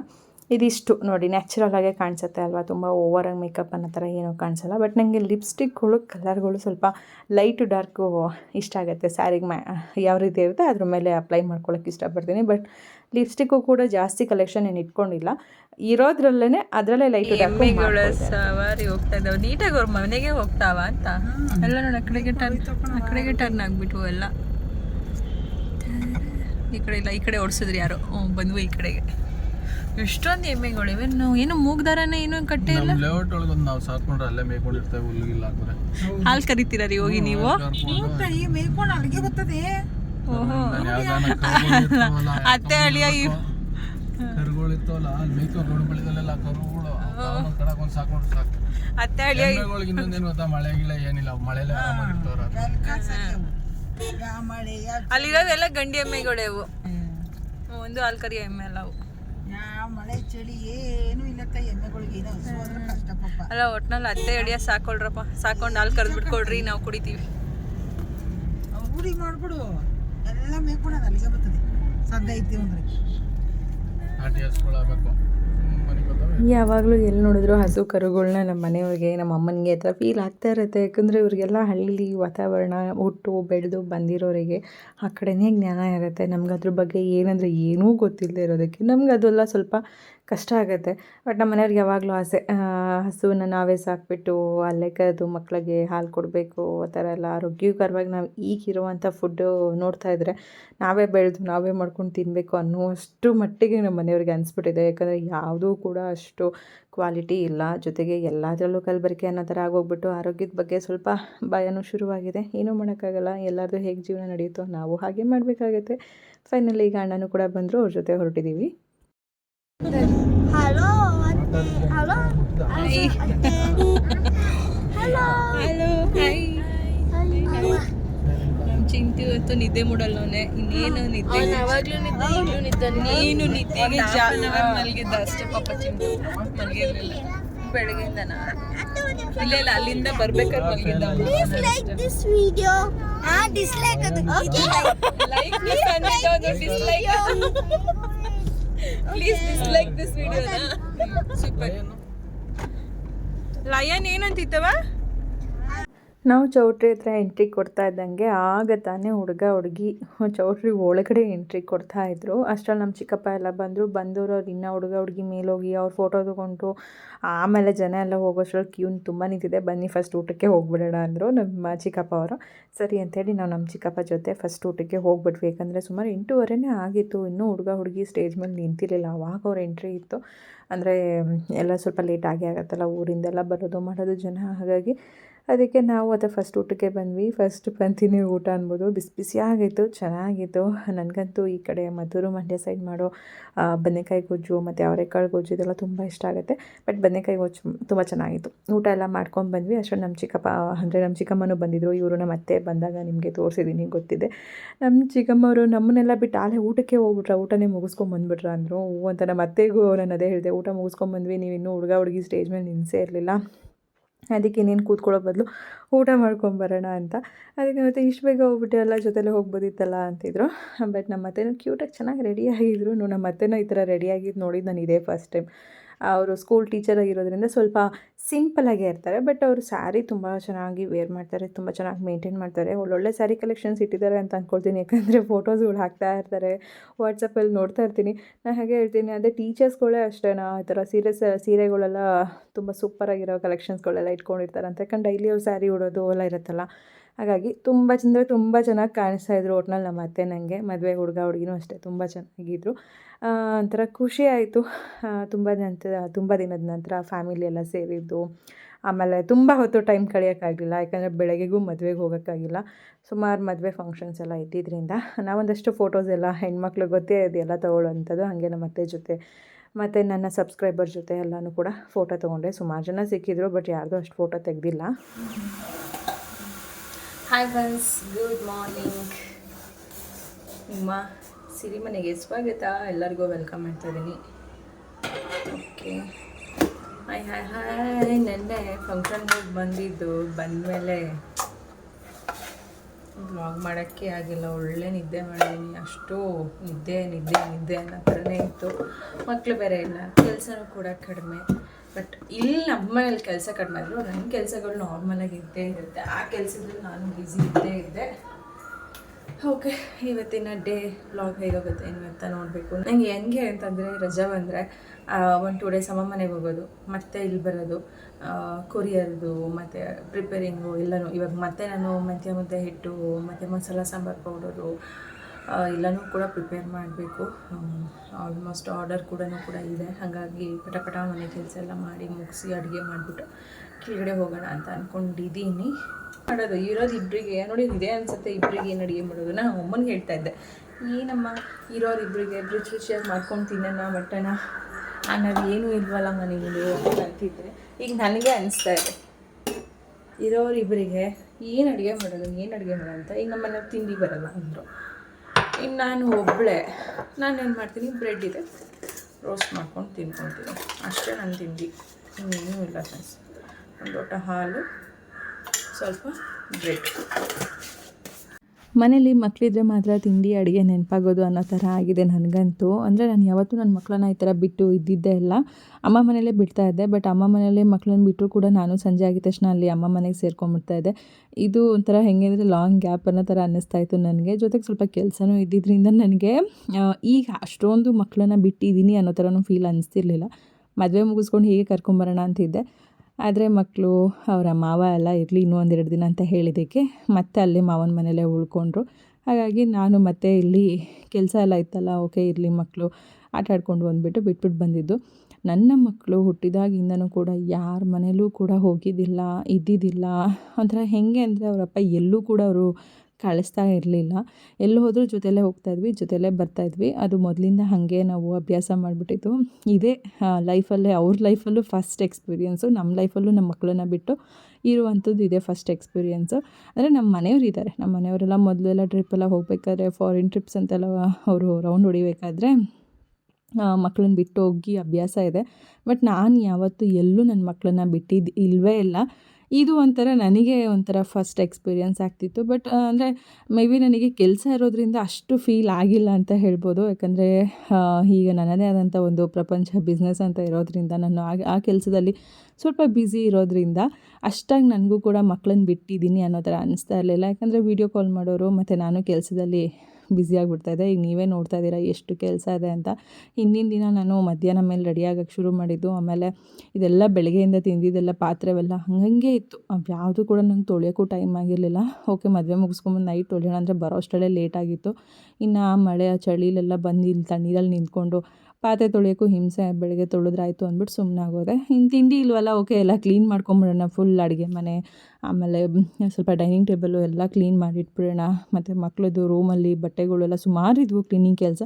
ಇದಿಷ್ಟು ನೋಡಿ ನ್ಯಾಚುರಲ್ ಆಗೇ ಕಾಣಿಸುತ್ತೆ ಅಲ್ವಾ? ತುಂಬ ಓವರಾಗಿ ಮೇಕಪ್ ಅನ್ನೋ ಥರ ಏನೂ ಕಾಣಿಸಲ್ಲ. ಬಟ್ ನನಗೆ ಲಿಪ್ಸ್ಟಿಕ್ಗಳು ಕಲರ್ಗಳು ಸ್ವಲ್ಪ ಲೈಟು ಡಾರ್ಕು ಇಷ್ಟ ಆಗುತ್ತೆ. ಸ್ಯಾರಿಗೆ ಮ್ಯಾ ಯಾವ ರೀತಿ ಇರುತ್ತೆ, ಅದ್ರ ಮೇಲೆ ಅಪ್ಲೈ ಮಾಡ್ಕೊಳ್ಳೋಕೆ ಇಷ್ಟಪಡ್ತೀನಿ. ಬಟ್ ಲಿಪ್ಸ್ಟಿಕ್ಕು ಕೂಡ ಜಾಸ್ತಿ ಕಲೆಕ್ಷನ್ ಏನು ಇಟ್ಕೊಂಡಿಲ್ಲ. ಇರೋದ್ರಲ್ಲೇ ಅದರಲ್ಲೇ ಲೈಟ್ ಸವಾರಿ ಹೋಗ್ತಾ ಇದ್ದಾವೆ ನೀಟಾಗಿ ಅವ್ರ ಮನೆಗೆ ಹೋಗ್ತಾವ ಅಂತ. ಎಲ್ಲ ನೋಡಿ ಆ ಕಡೆಗೆ ಟರ್ನ್ ಆ ಕಡೆಗೆ ಟರ್ನ್ ಆಗ್ಬಿಟ್ವು ಎಲ್ಲ. ಈ ಕಡೆ ಇಲ್ಲ ಈ ಕಡೆ ಓಡಿಸಿದ್ರು ಯಾರು. ಹ್ಞೂ ಬಂದ್ವು ಈ ಕಡೆಗೆ. ಎಷ್ಟೊಂದು ಎಮ್ಮೆಗಳು ಇವೆ. ನಾವು ಏನು ಮೂಗ್ದಾರನೇ ಏನು ಕಟ್ಟೆ ಇಲ್ಲ? ಲೇಔಟ್ ಒಳಗೆ ನಾವು ಸಾಕೊಂಡ್ರೆ ಅಲ್ಲೇ ಮೇಯ್ಕೊಂಡಿರ್ತೇವೆ ಹುಲ್ಲಿಗಿಲ್ಲ ಹಾಕಿದ್ರೆ ಹಾಲು ಕರಿತೀರ ರೀ ಹೋಗಿ ನೀವು? ಅತ್ತೆ ಅಳಿಯ ಈ ಕರುಗಳು ಇರ್ತಾವಲ್ಲ ಅಲ್ಲಿ ಮೇಯ್ಕೋ ಗೌಡ ಬಳಿದಲ್ಲೆಲ್ಲ ಕರುಗಳು. ಕಡಕ್ ಒಂದು ಸಾಕೊಂಡ್ರೆ ಸಾಕು. ಅತ್ತೆ ಅಳಿಯ ಇನ್ನೊಂದೇನು ಗೊತ್ತಾ? ಮಳೆ ಗಿಳೆ ಏನಿಲ್ಲ ಮಳೆಲೆ ಆರಾಮಾಗಿರ್ತಾವ್ರ ಅಲ್ಲಿರೋದೆಲ್ಲ ಗಂಡಿ ಎಮ್ಮೆಗಳೇ ಅವು ಒಂದು ಹಾಲು ಕರಿಯೋ ಎಮ್ಮೆ ಅಲ್ಲ ಅವು. ಮಳೆ ಚಳಿ ಏನು ಇಲ್ಲಕ್ಕ ಎಮ್ಮೆಗಳಿಗೆ ಅಲ್ಲ ಒಟ್ನಲ್ಲಿ ಅತ್ತೆ ಅಳಿಯ ಸಾಕೊಳ್ರಪ್ಪ. ಸಾಕೊಂಡು ಹಾಲು ಕರೆದು ಬಿಟ್ಕೊಡ್ರಿ ನಾವು ಕುಡಿತೀವಿ. ಮಾಡ್ಬಿಡು. ಎಲ್ಲ ಅಲ್ಲಿಗೆ ಬರ್ತದೆ. ಸದ್ಯ ಐತಿ ಅಂದ್ರೆ. ಯಾವಾಗಲೂ ಎಲ್ಲಿ ನೋಡಿದ್ರು ಹಸು ಕರುಗಳನ್ನ ನಮ್ಮ ಮನೆಯವ್ರಿಗೆ ನಮ್ಮ ಅಮ್ಮನಿಗೆ ಆ ಥರ ಫೀಲ್ ಆಗ್ತಾ ಇರುತ್ತೆ. ಯಾಕಂದರೆ ಇವ್ರಿಗೆಲ್ಲ ಹಳ್ಳಿ ವಾತಾವರಣ ಹುಟ್ಟು ಬೆಳೆದು ಬಂದಿರೋರಿಗೆ ಆ ಕಡೆನೇ ಜ್ಞಾನ ಇರುತ್ತೆ. ನಮ್ಗೆ ಅದ್ರ ಬಗ್ಗೆ ಏನಂದರೆ ಏನೂ ಗೊತ್ತಿಲ್ಲದೆ ಇರೋದಕ್ಕೆ. ನಮ್ಗೆ ಅದೆಲ್ಲ ಸ್ವಲ್ಪ ಕಷ್ಟ ಆಗುತ್ತೆ. ಬಟ್ ನಮ್ಮ ಮನೆಯವ್ರಿಗೆ ಯಾವಾಗಲೂ ಆಸೆ ಹಸುವನ್ನ ನಾವೇ ಸಾಕ್ಬಿಟ್ಟು ಅಲ್ಲೇ ಕರೆದು ಮಕ್ಕಳಿಗೆ ಹಾಲು ಕೊಡಬೇಕು, ಆ ಥರ ಎಲ್ಲ. ಆರೋಗ್ಯಕರವಾಗಿ ನಾವು ಈಗಿರುವಂಥ ಫುಡ್ಡು ನೋಡ್ತಾ ಇದ್ದರೆ ನಾವೇ ಬೆಳೆದು ನಾವೇ ಮಾಡ್ಕೊಂಡು ತಿನ್ನಬೇಕು ಅನ್ನುವಷ್ಟು ಮಟ್ಟಿಗೆ ನಮ್ಮ ಮನೆಯವ್ರಿಗೆ ಅನಿಸ್ಬಿಟ್ಟಿದೆ. ಯಾಕಂದರೆ ಯಾವುದೂ ಕೂಡ ಅಷ್ಟು ಕ್ವಾಲಿಟಿ ಇಲ್ಲ. ಜೊತೆಗೆ ಎಲ್ಲದರಲ್ಲೂ ಕಲಬೆರಕೆ ಅನ್ನೋ ಥರ ಆಗೋಗ್ಬಿಟ್ಟು ಆರೋಗ್ಯದ ಬಗ್ಗೆ ಸ್ವಲ್ಪ ಭಯನೂ ಶುರುವಾಗಿದೆ. ಏನೂ ಮಾಡೋಕ್ಕಾಗಲ್ಲ. ಎಲ್ಲರದು ಹೇಗೆ ಜೀವನ ನಡೆಯುತ್ತೋ ನಾವು ಹಾಗೆ ಮಾಡಬೇಕಾಗತ್ತೆ. ಫೈನಲಿ ಈಗ ಅಣ್ಣನೂ ಕೂಡ ಬಂದರು. ಅವ್ರ ಜೊತೆ ಹೊರಟಿದ್ದೀವಿ ಹಲೋ ಹಾಯ್ ನಮ್ಮ ಚಿಂಟು ಇವತ್ತು ನಿದ್ದೆ ಮೂಡಲ್ಲ ಅವನೇ ಇನ್ನೇನು ನಿದ್ದೆ ಯಾವಾಗಲೂ ನಿದ್ದೆ ಈಗಲೂ ನಿದ್ದೆ ನೀನು ನಿದ್ದೆಗೆ ಜಾನವರ್ ಮಲಗಿದ್ದ ಅಷ್ಟೇ ಪಾಪ ಚಿಂಟು. ಮಲಗಿರ್ಲಿಲ್ಲ. ಬೆಳಗ್ಗೆಯಿಂದನ? ಇಲ್ಲ ಇಲ್ಲ ಅಲ್ಲಿಂದ ಬರ್ಬೇಕಾದ್ರೆ ಮಲಗಿದ್ದ ಲೈಕ್ ದಿಸ್ ವಿಡಿಯೋ ಆ dislike ಅದು. Like dislike please dislike this ವಿಡಿಯೋನ ಸೂಪರ್ ಲಯನ್ ಏನಂತಿತ್ತವ ನಾವು ಚೌಟ್ರಿ ಹತ್ರ ಎಂಟ್ರಿ ಕೊಡ್ತಾ ಇದ್ದಂಗೆ ಆಗ ತಾನೇ ಹುಡುಗ, ಹುಡುಗಿ, ಚೌಟ್ರಿ ಒಳಗಡೆ ಎಂಟ್ರಿ ಕೊಡ್ತಾ ಇದ್ರು. ಅಷ್ಟರಲ್ಲಿ ನಮ್ಮ ಚಿಕ್ಕಪ್ಪ ಎಲ್ಲ ಬಂದರು. ಬಂದವರು ಅವ್ರು ಇನ್ನೂ ಹುಡುಗ, ಹುಡುಗಿ ಮೇಲೋಗಿ ಅವ್ರ ಫೋಟೋ ತೊಗೊಂಡು, ಆಮೇಲೆ ಜನ ಎಲ್ಲ ಹೋಗೋಷ್ಟ್ರಲ್ಲಿ ಕ್ಯೂನ್ ತುಂಬ ನಿಂತಿದೆ. ಬನ್ನಿ ಫಸ್ಟ್ ಊಟಕ್ಕೆ ಹೋಗ್ಬಿಡೋಣ ಅಂದರು ನಮ್ಮ ಚಿಕ್ಕಪ್ಪ ಅವರು. ಸರಿ ಅಂಥೇಳಿ ನಾವು ನಮ್ಮ ಚಿಕ್ಕಪ್ಪ ಜೊತೆ ಫಸ್ಟ್ ಊಟಕ್ಕೆ ಹೋಗ್ಬಿಟ್ವಿ. ಯಾಕಂದರೆ ಸುಮಾರು ಎಂಟೂವರೆನೇ ಆಗಿತ್ತು. ಇನ್ನೂ ಹುಡುಗ, ಹುಡುಗಿ ಸ್ಟೇಜ್ ಮೇಲೆ ನಿಂತಿರಲಿಲ್ಲ. ಅವಾಗ ಅವ್ರ ಎಂಟ್ರಿ ಇತ್ತು. ಅಂದರೆ ಎಲ್ಲ ಸ್ವಲ್ಪ ಲೇಟ್ ಆಗಿ ಆಗುತ್ತಲ್ಲ. ಊರಿಂದೆಲ್ಲ ಬರೋದು ಮಾಡೋದು ಜನ. ಹಾಗಾಗಿ ಅದಕ್ಕೆ ನಾವು ಅದು ಫಸ್ಟ್ ಊಟಕ್ಕೆ ಬಂದ್ವಿ. ಫಸ್ಟ್ ಬಂತೀನಿ ಊಟ ಅನ್ಬೋದು. ಬಿಸಿ ಬಿಸಿಯಾಗಿತ್ತು ಚೆನ್ನಾಗಿತ್ತು. ನನಗಂತೂ ಈ ಕಡೆ ಮದ್ದೂರು ಮಂಡ್ಯ ಸೈಡ್ ಮಾಡೋ ಬದನೆಕಾಯಿ ಗೊಜ್ಜು ಮತ್ತು ಅವರೆಕಾಳು ಗೊಜ್ಜು ಇದೆಲ್ಲ ತುಂಬ ಇಷ್ಟ ಆಗುತ್ತೆ. ಬಟ್ ಬದನೆಕಾಯಿ ಗೊಜ್ಜು ತುಂಬ ಚೆನ್ನಾಗಿತ್ತು. ಊಟ ಎಲ್ಲ ಮಾಡ್ಕೊಂಡು ಬಂದ್ವಿ. ಅಷ್ಟೊಂದು ನಮ್ಮ ಚಿಕ್ಕಪ್ಪ, ಅಂದರೆ ನಮ್ಮ ಚಿಕ್ಕಮ್ಮನೂ ಬಂದಿದ್ದರು ಇವರು ನಮ್ಮ ಅತ್ತೆ ಬಂದಾಗ ನಿಮಗೆ ತೋರಿಸಿದ್ದೀನಿ ಗೊತ್ತಿದೆ. ನಮ್ಮ ಚಿಕ್ಕಮ್ಮವರು ನಮ್ಮನ್ನೆಲ್ಲ ಬಿಟ್ಟು ಆಲೇ ಊಟಕ್ಕೆ ಹೋಗ್ಬಿಟ್ರೆ. ಊಟನೇ ಮುಗಿಸ್ಕೊಂಬಂದ್ಬಿಟ್ರ ಅಂದರು. ಹ್ಞೂ ಅಂತ ನಮ್ಮ ಅತ್ತೆಗೂ ನಾನು ಅದೇ ಹೇಳಿದೆ, ಊಟ ಮುಗಿಸ್ಕೊಂಬಂದ್ವಿ ನೀವು ಇನ್ನೂ ಹುಡುಗ ಹುಡುಗಿ ಸ್ಟೇಜ್ ಮೇಲೆ ನಿಲ್ಲಿಸೇ ಇರಲಿಲ್ಲ. ಅದಕ್ಕೆ ಇನ್ನೇನು ಕೂತ್ಕೊಳ್ಳೋ ಬದಲು ಊಟ ಮಾಡ್ಕೊಂಬರೋಣ ಅಂತ. ಅದಕ್ಕೆ ಮತ್ತೆ ಇಷ್ಟು ಬೇಗ ಹೋಗ್ಬಿಟ್ಟು ಎಲ್ಲ ಜೊತೆಲೇ ಹೋಗ್ಬೋದಿತ್ತಲ್ಲ ಅಂತಿದ್ರು. ಬಟ್ ನಮ್ಮ ಅತ್ತೆನೂ ಕ್ಯೂಟಾಗಿ ಚೆನ್ನಾಗಿ ರೆಡಿ ಆಗಿದ್ರು. ನಮ್ಮ ಅತ್ತೆನೂ ಈ ಥರ ರೆಡಿ ಆಗಿದ್ದು ನೋಡಿದ್ದು ನಾನು ಇದೇ ಫಸ್ಟ್ ಟೈಮ್ ಅವರು ಸ್ಕೂಲ್ ಟೀಚರ್ ಆಗಿರೋದ್ರಿಂದ ಸ್ವಲ್ಪ ಸಿಂಪಲಾಗೇ ಇರ್ತಾರೆ ಬಟ್ ಅವರು ಸ್ಯಾರಿ ತುಂಬ ಚೆನ್ನಾಗಿ ವೇರ್ ಮಾಡ್ತಾರೆ, ತುಂಬ ಚೆನ್ನಾಗಿ ಮೇಂಟೈನ್ ಮಾಡ್ತಾರೆ. ಒಳ್ಳೊಳ್ಳೆ ಸ್ಯಾರಿ ಕಲೆಕ್ಷನ್ಸ್ ಇಟ್ಟಿದ್ದಾರೆ ಅಂತ ಅಂದ್ಕೊಳ್ತೀನಿ ಯಾಕಂದರೆ ಫೋಟೋಸ್ಗಳು ಹಾಕ್ತಾ ಇರ್ತಾರೆ ವಾಟ್ಸಪ್ಪಲ್ಲಿ ನೋಡ್ತಾ ಇರ್ತೀನಿ. ನಾನು ಹಾಗೆ ಹೇಳ್ತೀನಿ, ಅದೇ ಟೀಚರ್ಸ್ಗಳೇ ಅಷ್ಟೇ ಆ ಥರ ಸೀರೆ ಸೀರೆಗಳೆಲ್ಲ ತುಂಬ ಸೂಪರಾಗಿರೋ ಕಲೆಕ್ಷನ್ಸ್ಗಳೆಲ್ಲ ಇಟ್ಕೊಂಡಿರ್ತಾರೆ ಅಂತ ಯಾಕಂದ್ರೆ ಡೈಲಿ ಅವ್ರು ಸ್ಯಾರಿ ಉಡೋದು ಎಲ್ಲ ಇರುತ್ತಲ್ಲ ಹಾಗಾಗಿ ತುಂಬ ಚಂದ, ತುಂಬ ಚೆನ್ನಾಗಿ ಕಾಣಿಸ್ತಾ ಇದ್ರು ಒಟ್ನಲ್ಲಿ ನಮ್ಮ ಅತ್ತೆ ನನಗೆ ಮದುವೆ ಹುಡುಗ, ಹುಡುಗಿನೂ ಅಷ್ಟೇ, ತುಂಬ ಚೆನ್ನಾಗಿದ್ರು. ಒಂಥರ ಖುಷಿ ಆಯಿತು. ತುಂಬ ನಂತರ, ತುಂಬ ದಿನದ ನಂತರ ಫ್ಯಾಮಿಲಿ ಎಲ್ಲ ಸೇರಿದ್ದು. ಆಮೇಲೆ ತುಂಬ ಹೊತ್ತು ಟೈಮ್ ಕಳಿಯೋಕ್ಕಾಗಲಿಲ್ಲ, ಯಾಕಂದರೆ ಬೆಳಗ್ಗೆಗೂ ಮದುವೆಗೆ ಹೋಗೋಕ್ಕಾಗಿಲ್ಲ. ಸುಮಾರು ಮದುವೆ ಫಂಕ್ಷನ್ಸ್ ಎಲ್ಲ ಇದ್ದಿದ್ದರಿಂದ ನಾವೊಂದಷ್ಟು ಫೋಟೋಸ್ ಎಲ್ಲ ಹೆಣ್ಮಕ್ಳು ಗೊತ್ತೇ ಇದೆಲ್ಲ ತೊಗೊಳ್ಳೋವಂಥದ್ದು, ಹಾಗೆ ನಮ್ಮ ಅತ್ತೆ ಜೊತೆ ಮತ್ತು ನನ್ನ ಸಬ್ಸ್ಕ್ರೈಬರ್ ಜೊತೆ ಎಲ್ಲನೂ ಕೂಡ ಫೋಟೋ ತೊಗೊಂಡೆ. ಸುಮಾರು ಜನ ಸಿಕ್ಕಿದ್ರು ಬಟ್ ಯಾರ್ದೂ ಅಷ್ಟು ಫೋಟೋ ತೆಗೆದಿಲ್ಲ. ಹಾಯ್ ಫ್ರೆಂಡ್ಸ್ ಗುಡ್ ಮಾರ್ನಿಂಗ್ ನಿಮ್ಮ ಸಿರಿಮನೆಗೆ ಸ್ವಾಗತ. ಎಲ್ಲರಿಗೂ ವೆಲ್ಕಮ್ ಮಾಡ್ತಾ ಇದ್ದೀನಿ ಓಕೆ ಹಾಯ್ ಹಾಯ್ ಹಾಯ್ ನೆನ್ನೆ ಫಂಕ್ಷನ್ಗೆ ಬಂದಿದ್ದು. ಬಂದಮೇಲೆ ಬ್ಲಾಗ್ ಮಾಡೋಕ್ಕೆ ಆಗಿಲ್ಲ. ಒಳ್ಳೆ ನಿದ್ದೆ ಮಾಡಿದ್ದೀನಿ ಅಷ್ಟು ನಿದ್ದೆ ನಿದ್ದೆ ನಿದ್ದೆ ಅನ್ನೋ ಥರನೇ ಇತ್ತು. ಮಕ್ಕಳು ಬೇರೆ ಇಲ್ಲ. ಕೆಲಸನೂ ಕೂಡ ಕಡಿಮೆ. ಬಟ್ ಇಲ್ಲಿ ನಮ್ಮ ಮನೇಲಿ ಕೆಲಸ ಕಡಿಮೆ ಆದರೂ ನನ್ನ ಕೆಲಸಗಳು ನಾರ್ಮಲಾಗಿ ಇದ್ದೇ ಇರುತ್ತೆ. ಆ ಕೆಲಸದಲ್ಲಿ ನಾನು ಬ್ಯುಸಿ ಇದ್ದೇ ಇದ್ದೆ. ಓಕೆ ಇವತ್ತಿನ ಡೇ ಬ್ಲಾಗ್ ಹೇಗಾಗುತ್ತೆ ಏನು ಅಂತ ನೋಡಬೇಕು. ನನಗೆ ಹೆಂಗೆ ಅಂತಂದರೆ ರಜಾ ಬಂದರೆ ಒಂದು ಟೂ ಡೇಸ್ ಅಮ್ಮ ಮನೆಗೆ ಹೋಗೋದು, ಮತ್ತೆ ಇಲ್ಲಿ ಬರೋದು ಕೊರಿಯರ್ದು ಮತ್ತು ಪ್ರಿಪೇರಿಂಗು ಎಲ್ಲನೂ. ಇವಾಗ ಮತ್ತೆ ನಾನು ಮೆಂತ್ಯ ಮುದ್ದೆ ಹಿಟ್ಟು, ಮತ್ತು ಮಸಾಲ ಸಾಂಬಾರು ಪೌಡರು ಎಲ್ಲನೂ ಕೂಡ ಪ್ರಿಪೇರ್ ಮಾಡಬೇಕು. ಆಲ್ಮೋಸ್ಟ್ ಆರ್ಡರ್ ಕೂಡ ಕೂಡ ಇದೆ. ಹಾಗಾಗಿ ಪಟ ಪಟ ಮನೆ ಕೆಲಸ ಎಲ್ಲ ಮಾಡಿ ಮುಗಿಸಿ ಅಡುಗೆ ಮಾಡಿಬಿಟ್ಟು ಕೆಳಗಡೆ ಹೋಗೋಣ ಅಂತ ಅಂದ್ಕೊಂಡಿದ್ದೀನಿ ಮಾಡೋದು, ಇರೋದು ಇಬ್ಬರಿಗೆ ನೋಡಿ, ಇದೇ ಅನ್ಸುತ್ತೆ ಇಬ್ಬರಿಗೆ ಏನು ಅಡುಗೆ ಮಾಡೋದು. ನಾನು ಅಮ್ಮನಿಗೆ ಹೇಳ್ತಾ ಇದ್ದೆ, ಏನಮ್ಮ, ಇರೋರು ಇಬ್ಬರಿಗೆ ರುಚಿ ರುಚಿಯಾಗಿ ಮಾಡ್ಕೊಂಡು ತಿನ್ನೋಣ ಮಟನ ಅನ್ನೋದು ಏನೂ ಇಲ್ವಲ್ಲ ನೀವು ಅಂತಿದ್ರೆ. ಈಗ ನನಗೆ ಅನಿಸ್ತಾ ಇದೆ ಇರೋರಿಬ್ಬರಿಗೆ ಏನು ಅಡುಗೆ ಮಾಡೋದು, ಏನು ಅಡುಗೆ ಮಾಡೋದು ಅಂತ. ಈಗ ನಮ್ಮ ಮನೆಯವ್ರು ತಿಂಡಿ ಬರಲ್ಲ ಅಂದರು. ಇನ್ನು ನಾನು ಒಬ್ಬಳೆ ನಾನೇನು ಮಾಡ್ತೀನಿ ಬ್ರೆಡ್ ಇದೆ. ರೋಸ್ಟ್ ಮಾಡ್ಕೊಂಡು ತಿನ್ಕೊತೀನಿ. ಅಷ್ಟೇ ನಾನು ತಿಂಡಿ. ಇನ್ನೇನೂ ಇಲ್ಲ ಫ್ರೆಂಡ್ಸ್ ಒಂದು ಲೋಟ ಹಾಲು, ಸ್ವಲ್ಪ ಬ್ರೆಡ್ ಮನೇಲಿ ಮಕ್ಕಳಿದ್ರೆ ಮಾತ್ರ ತಿಂಡಿ, ಅಡುಗೆ ನೆನಪಾಗೋದು ಅನ್ನೋ ಥರ ಆಗಿದೆ ನನಗಂತೂ. ಅಂದರೆ ನಾನು ಯಾವತ್ತೂ ನನ್ನ ಮಕ್ಕಳನ್ನ ಈ ಥರ ಬಿಟ್ಟು ಇದ್ದಿದ್ದೇ ಇಲ್ಲ. ಅಮ್ಮ ಮನೇಲೇ ಬಿಡ್ತಾ ಇದ್ದೆ, ಬಟ್ ಅಮ್ಮ ಮನೇಲೇ ಮಕ್ಕಳನ್ನ ಬಿಟ್ಟರು ಕೂಡ ನಾನು ಸಂಜೆ ಆಗಿದ ತಕ್ಷಣ ಅಲ್ಲಿ ಅಮ್ಮ ಮನೆಗೆ ಸೇರ್ಕೊಂಡ್ಬಿಡ್ತಾ ಇದ್ದೆ. ಇದು ಒಂಥರ ಹೆಂಗೆ ಅಂದರೆ ಲಾಂಗ್ ಗ್ಯಾಪ್ ಅನ್ನೋ ಥರ ಅನ್ನಿಸ್ತಾ ಇತ್ತು ನನಗೆ. ಜೊತೆಗೆ ಸ್ವಲ್ಪ ಕೆಲಸನೂ ಇದ್ದಿದ್ದರಿಂದ ನನಗೆ ಈಗ ಅಷ್ಟೊಂದು ಮಕ್ಕಳನ್ನ ಬಿಟ್ಟಿದ್ದೀನಿ ಅನ್ನೋ ಥರನೂ ಫೀಲ್ ಅನ್ನಿಸ್ತಿರ್ಲಿಲ್ಲ. ಮದುವೆ ಮುಗಿಸ್ಕೊಂಡು ಹೀಗೆ ಕರ್ಕೊಂಬರೋಣ ಅಂತಿದ್ದೆ. ಆದರೆ ಮಕ್ಕಳು ಅವರ ಮಾವ ಎಲ್ಲ ಇರಲಿ ಇನ್ನೂ ಒಂದೆರಡು ದಿನ ಅಂತ ಹೇಳಿದ್ದಕ್ಕೆ ಮತ್ತೆ ಅಲ್ಲಿ ಮಾವನ ಮನೆಯಲ್ಲೇ ಉಳ್ಕೊಂಡ್ರು. ಹಾಗಾಗಿ ನಾನು ಮತ್ತೆ ಇಲ್ಲಿ ಕೆಲಸ ಎಲ್ಲ ಇತ್ತಲ್ಲ, ಓಕೆ ಇರಲಿ ಮಕ್ಕಳು ಆಟ ಆಡ್ಕೊಂಡು ಬಂದುಬಿಟ್ಟು ಬಿಟ್ಬಿಟ್ಟು ಬಂದಿದ್ದು. ನನ್ನ ಮಕ್ಕಳು ಹುಟ್ಟಿದಾಗಿಂದನೂ ಕೂಡ ಯಾರ ಮನೇಲೂ ಕೂಡ ಹೋಗಿದ್ದಿಲ್ಲ, ಇದ್ದಿದ್ದಿಲ್ಲ. ಒಂಥರ ಹೆಂಗೆ ಅಂದರೆ ಅವರಪ್ಪ ಎಲ್ಲೂ ಕೂಡ ಅವರು ಕಳಿಸ್ತಾ ಇರಲಿಲ್ಲ. ಎಲ್ಲಿ ಹೋದರೂ ಜೊತೆಲೇ ಹೋಗ್ತಾಯಿದ್ವಿ ಜೊತೆಲೇ ಬರ್ತಾಯಿದ್ವಿ ಅದು ಮೊದಲಿಂದ ಹಾಗೆ ನಾವು ಅಭ್ಯಾಸ ಮಾಡಿಬಿಟ್ಟಿದ್ದು ಇದೇ ಲೈಫಲ್ಲೇ ಅವ್ರ ಲೈಫಲ್ಲೂ ಫಸ್ಟ್ ಎಕ್ಸ್ಪೀರಿಯೆನ್ಸು ನಮ್ಮ ಲೈಫಲ್ಲೂ ನಮ್ಮ ಮಕ್ಕಳನ್ನ ಬಿಟ್ಟು ಇರುವಂಥದ್ದು ಇದೇ ಫಸ್ಟ್ ಎಕ್ಸ್ಪೀರಿಯೆನ್ಸು ಅಂದರೆ ನಮ್ಮ ಮನೆಯವ್ರು ಇದ್ದಾರೆ ನಮ್ಮ ಮನೆಯವರೆಲ್ಲ ಮೊದಲೆಲ್ಲ ಟ್ರಿಪ್ಪೆಲ್ಲ ಹೋಗಬೇಕಾದ್ರೆ ಫಾರಿನ್ ಟ್ರಿಪ್ಸ್ ಅಂತೆಲ್ಲ ಅವರು ರೌಂಡ್ ಹೊಡಿಬೇಕಾದ್ರೆ ಮಕ್ಕಳನ್ನ ಬಿಟ್ಟು ಹೋಗಿ ಅಭ್ಯಾಸ ಇದೆ. ಬಟ್ ನಾನು ಯಾವತ್ತೂ ಎಲ್ಲೂ ನನ್ನ ಮಕ್ಕಳನ್ನ ಬಿಟ್ಟಿದ್ದು ಇಲ್ಲವೇ ಇಲ್ಲ. ಇದು ಒಂಥರ ನನಗೆ ಒಂಥರ ಫಸ್ಟ್ ಎಕ್ಸ್ಪೀರಿಯನ್ಸ್ ಆಗ್ತಿತ್ತು. ಬಟ್ ಅಂದರೆ ಮೇ ಬಿ ನನಗೆ ಕೆಲಸ ಇರೋದ್ರಿಂದ ಅಷ್ಟು ಫೀಲ್ ಆಗಿಲ್ಲ ಅಂತ ಹೇಳ್ಬೋದು. ಯಾಕಂದರೆ ಈಗ ನನ್ನದೇ ಆದಂಥ ಒಂದು ಪ್ರಪಂಚ ಬಿಸ್ನೆಸ್ ಅಂತ ಇರೋದ್ರಿಂದ ನಾನು ಆ ಆ ಕೆಲಸದಲ್ಲಿ ಸ್ವಲ್ಪ ಬ್ಯುಸಿ ಇರೋದ್ರಿಂದ ಅಷ್ಟಾಗಿ ನನಗೂ ಕೂಡ ಮಕ್ಕಳನ್ನ ಬಿಟ್ಟಿದ್ದೀನಿ ಅನ್ನೋ ಥರ ಅನಿಸ್ತಾ ಇರಲಿಲ್ಲ. ಯಾಕಂದರೆ ವೀಡಿಯೋ ಕಾಲ್ ಮಾಡೋರು ಮತ್ತು ನಾನು ಕೆಲಸದಲ್ಲಿ ಬ್ಯುಸಿಯಾಗಿಬಿಡ್ತಾಯಿದ್ದೆ ಈಗ ನೀವೇ ನೋಡ್ತಾ ಇದ್ದೀರಾ ಎಷ್ಟು ಕೆಲಸ ಇದೆ ಅಂತ. ಹಿಂದಿನ ದಿನ ನಾನು ಮಧ್ಯಾಹ್ನ ಮೇಲೆ ರೆಡಿ ಆಗೋಕ್ಕೆ ಶುರು ಮಾಡಿದ್ದು. ಆಮೇಲೆ ಇದೆಲ್ಲ ಬೆಳಗ್ಗೆಯಿಂದ ತಿಂದಿದ್ದೆಲ್ಲ ಪಾತ್ರೆವೆಲ್ಲ ಹಂಗಂಗೆ ಇತ್ತು. ಯಾವುದು ಕೂಡ ನಂಗೆ ತೊಳೆಯೋಕ್ಕೂ ಟೈಮ್ ಆಗಿರಲಿಲ್ಲ. ಓಕೆ, ಮದುವೆ ಮುಗಿಸ್ಕೊಂಬಂದು ನೈಟ್ ತೊಳೆಯೋಣ ಅಂದರೆ ಬರೋ ಅಷ್ಟರಲ್ಲೇ ಲೇಟ್ ಆಗಿತ್ತು. ಇನ್ನು ಆ ಮಳೆ, ಆ ಚಳಿಲೆಲ್ಲ ಬಂದು ಇಲ್ಲಿ ತಣ್ಣೀರಲ್ಲಿ ನಿಂತ್ಕೊಂಡು ಪಾತ್ರೆ ತೊಳೆಯೋಕ್ಕೂ ಹಿಂಸೆ ಬೆಳಗ್ಗೆ ತೊಳೆದ್ರಾಯ್ತು ಅಂದ್ಬಿಟ್ಟು ಸುಮ್ಮನೆ ಆಗೋದೆ. ಇನ್ನು ತಿಂಡಿ ಇಲ್ವಲ್ಲ, ಓಕೆ, ಎಲ್ಲ ಕ್ಲೀನ್ ಮಾಡ್ಕೊಂಬಿಡೋಣ ಫುಲ್ ಅಡುಗೆ ಮನೆ, ಆಮೇಲೆ ಸ್ವಲ್ಪ ಡೈನಿಂಗ್ ಟೇಬಲು ಎಲ್ಲ ಕ್ಲೀನ್ ಮಾಡಿಟ್ಬಿಡೋಣ, ಮತ್ತು ಮಕ್ಕಳದ್ದು ರೂಮಲ್ಲಿ ಬಟ್ಟೆಗಳೆಲ್ಲ ಸುಮಾರು ಇದ್ವು ಕ್ಲೀನಿಂಗ್ ಕೆಲಸ.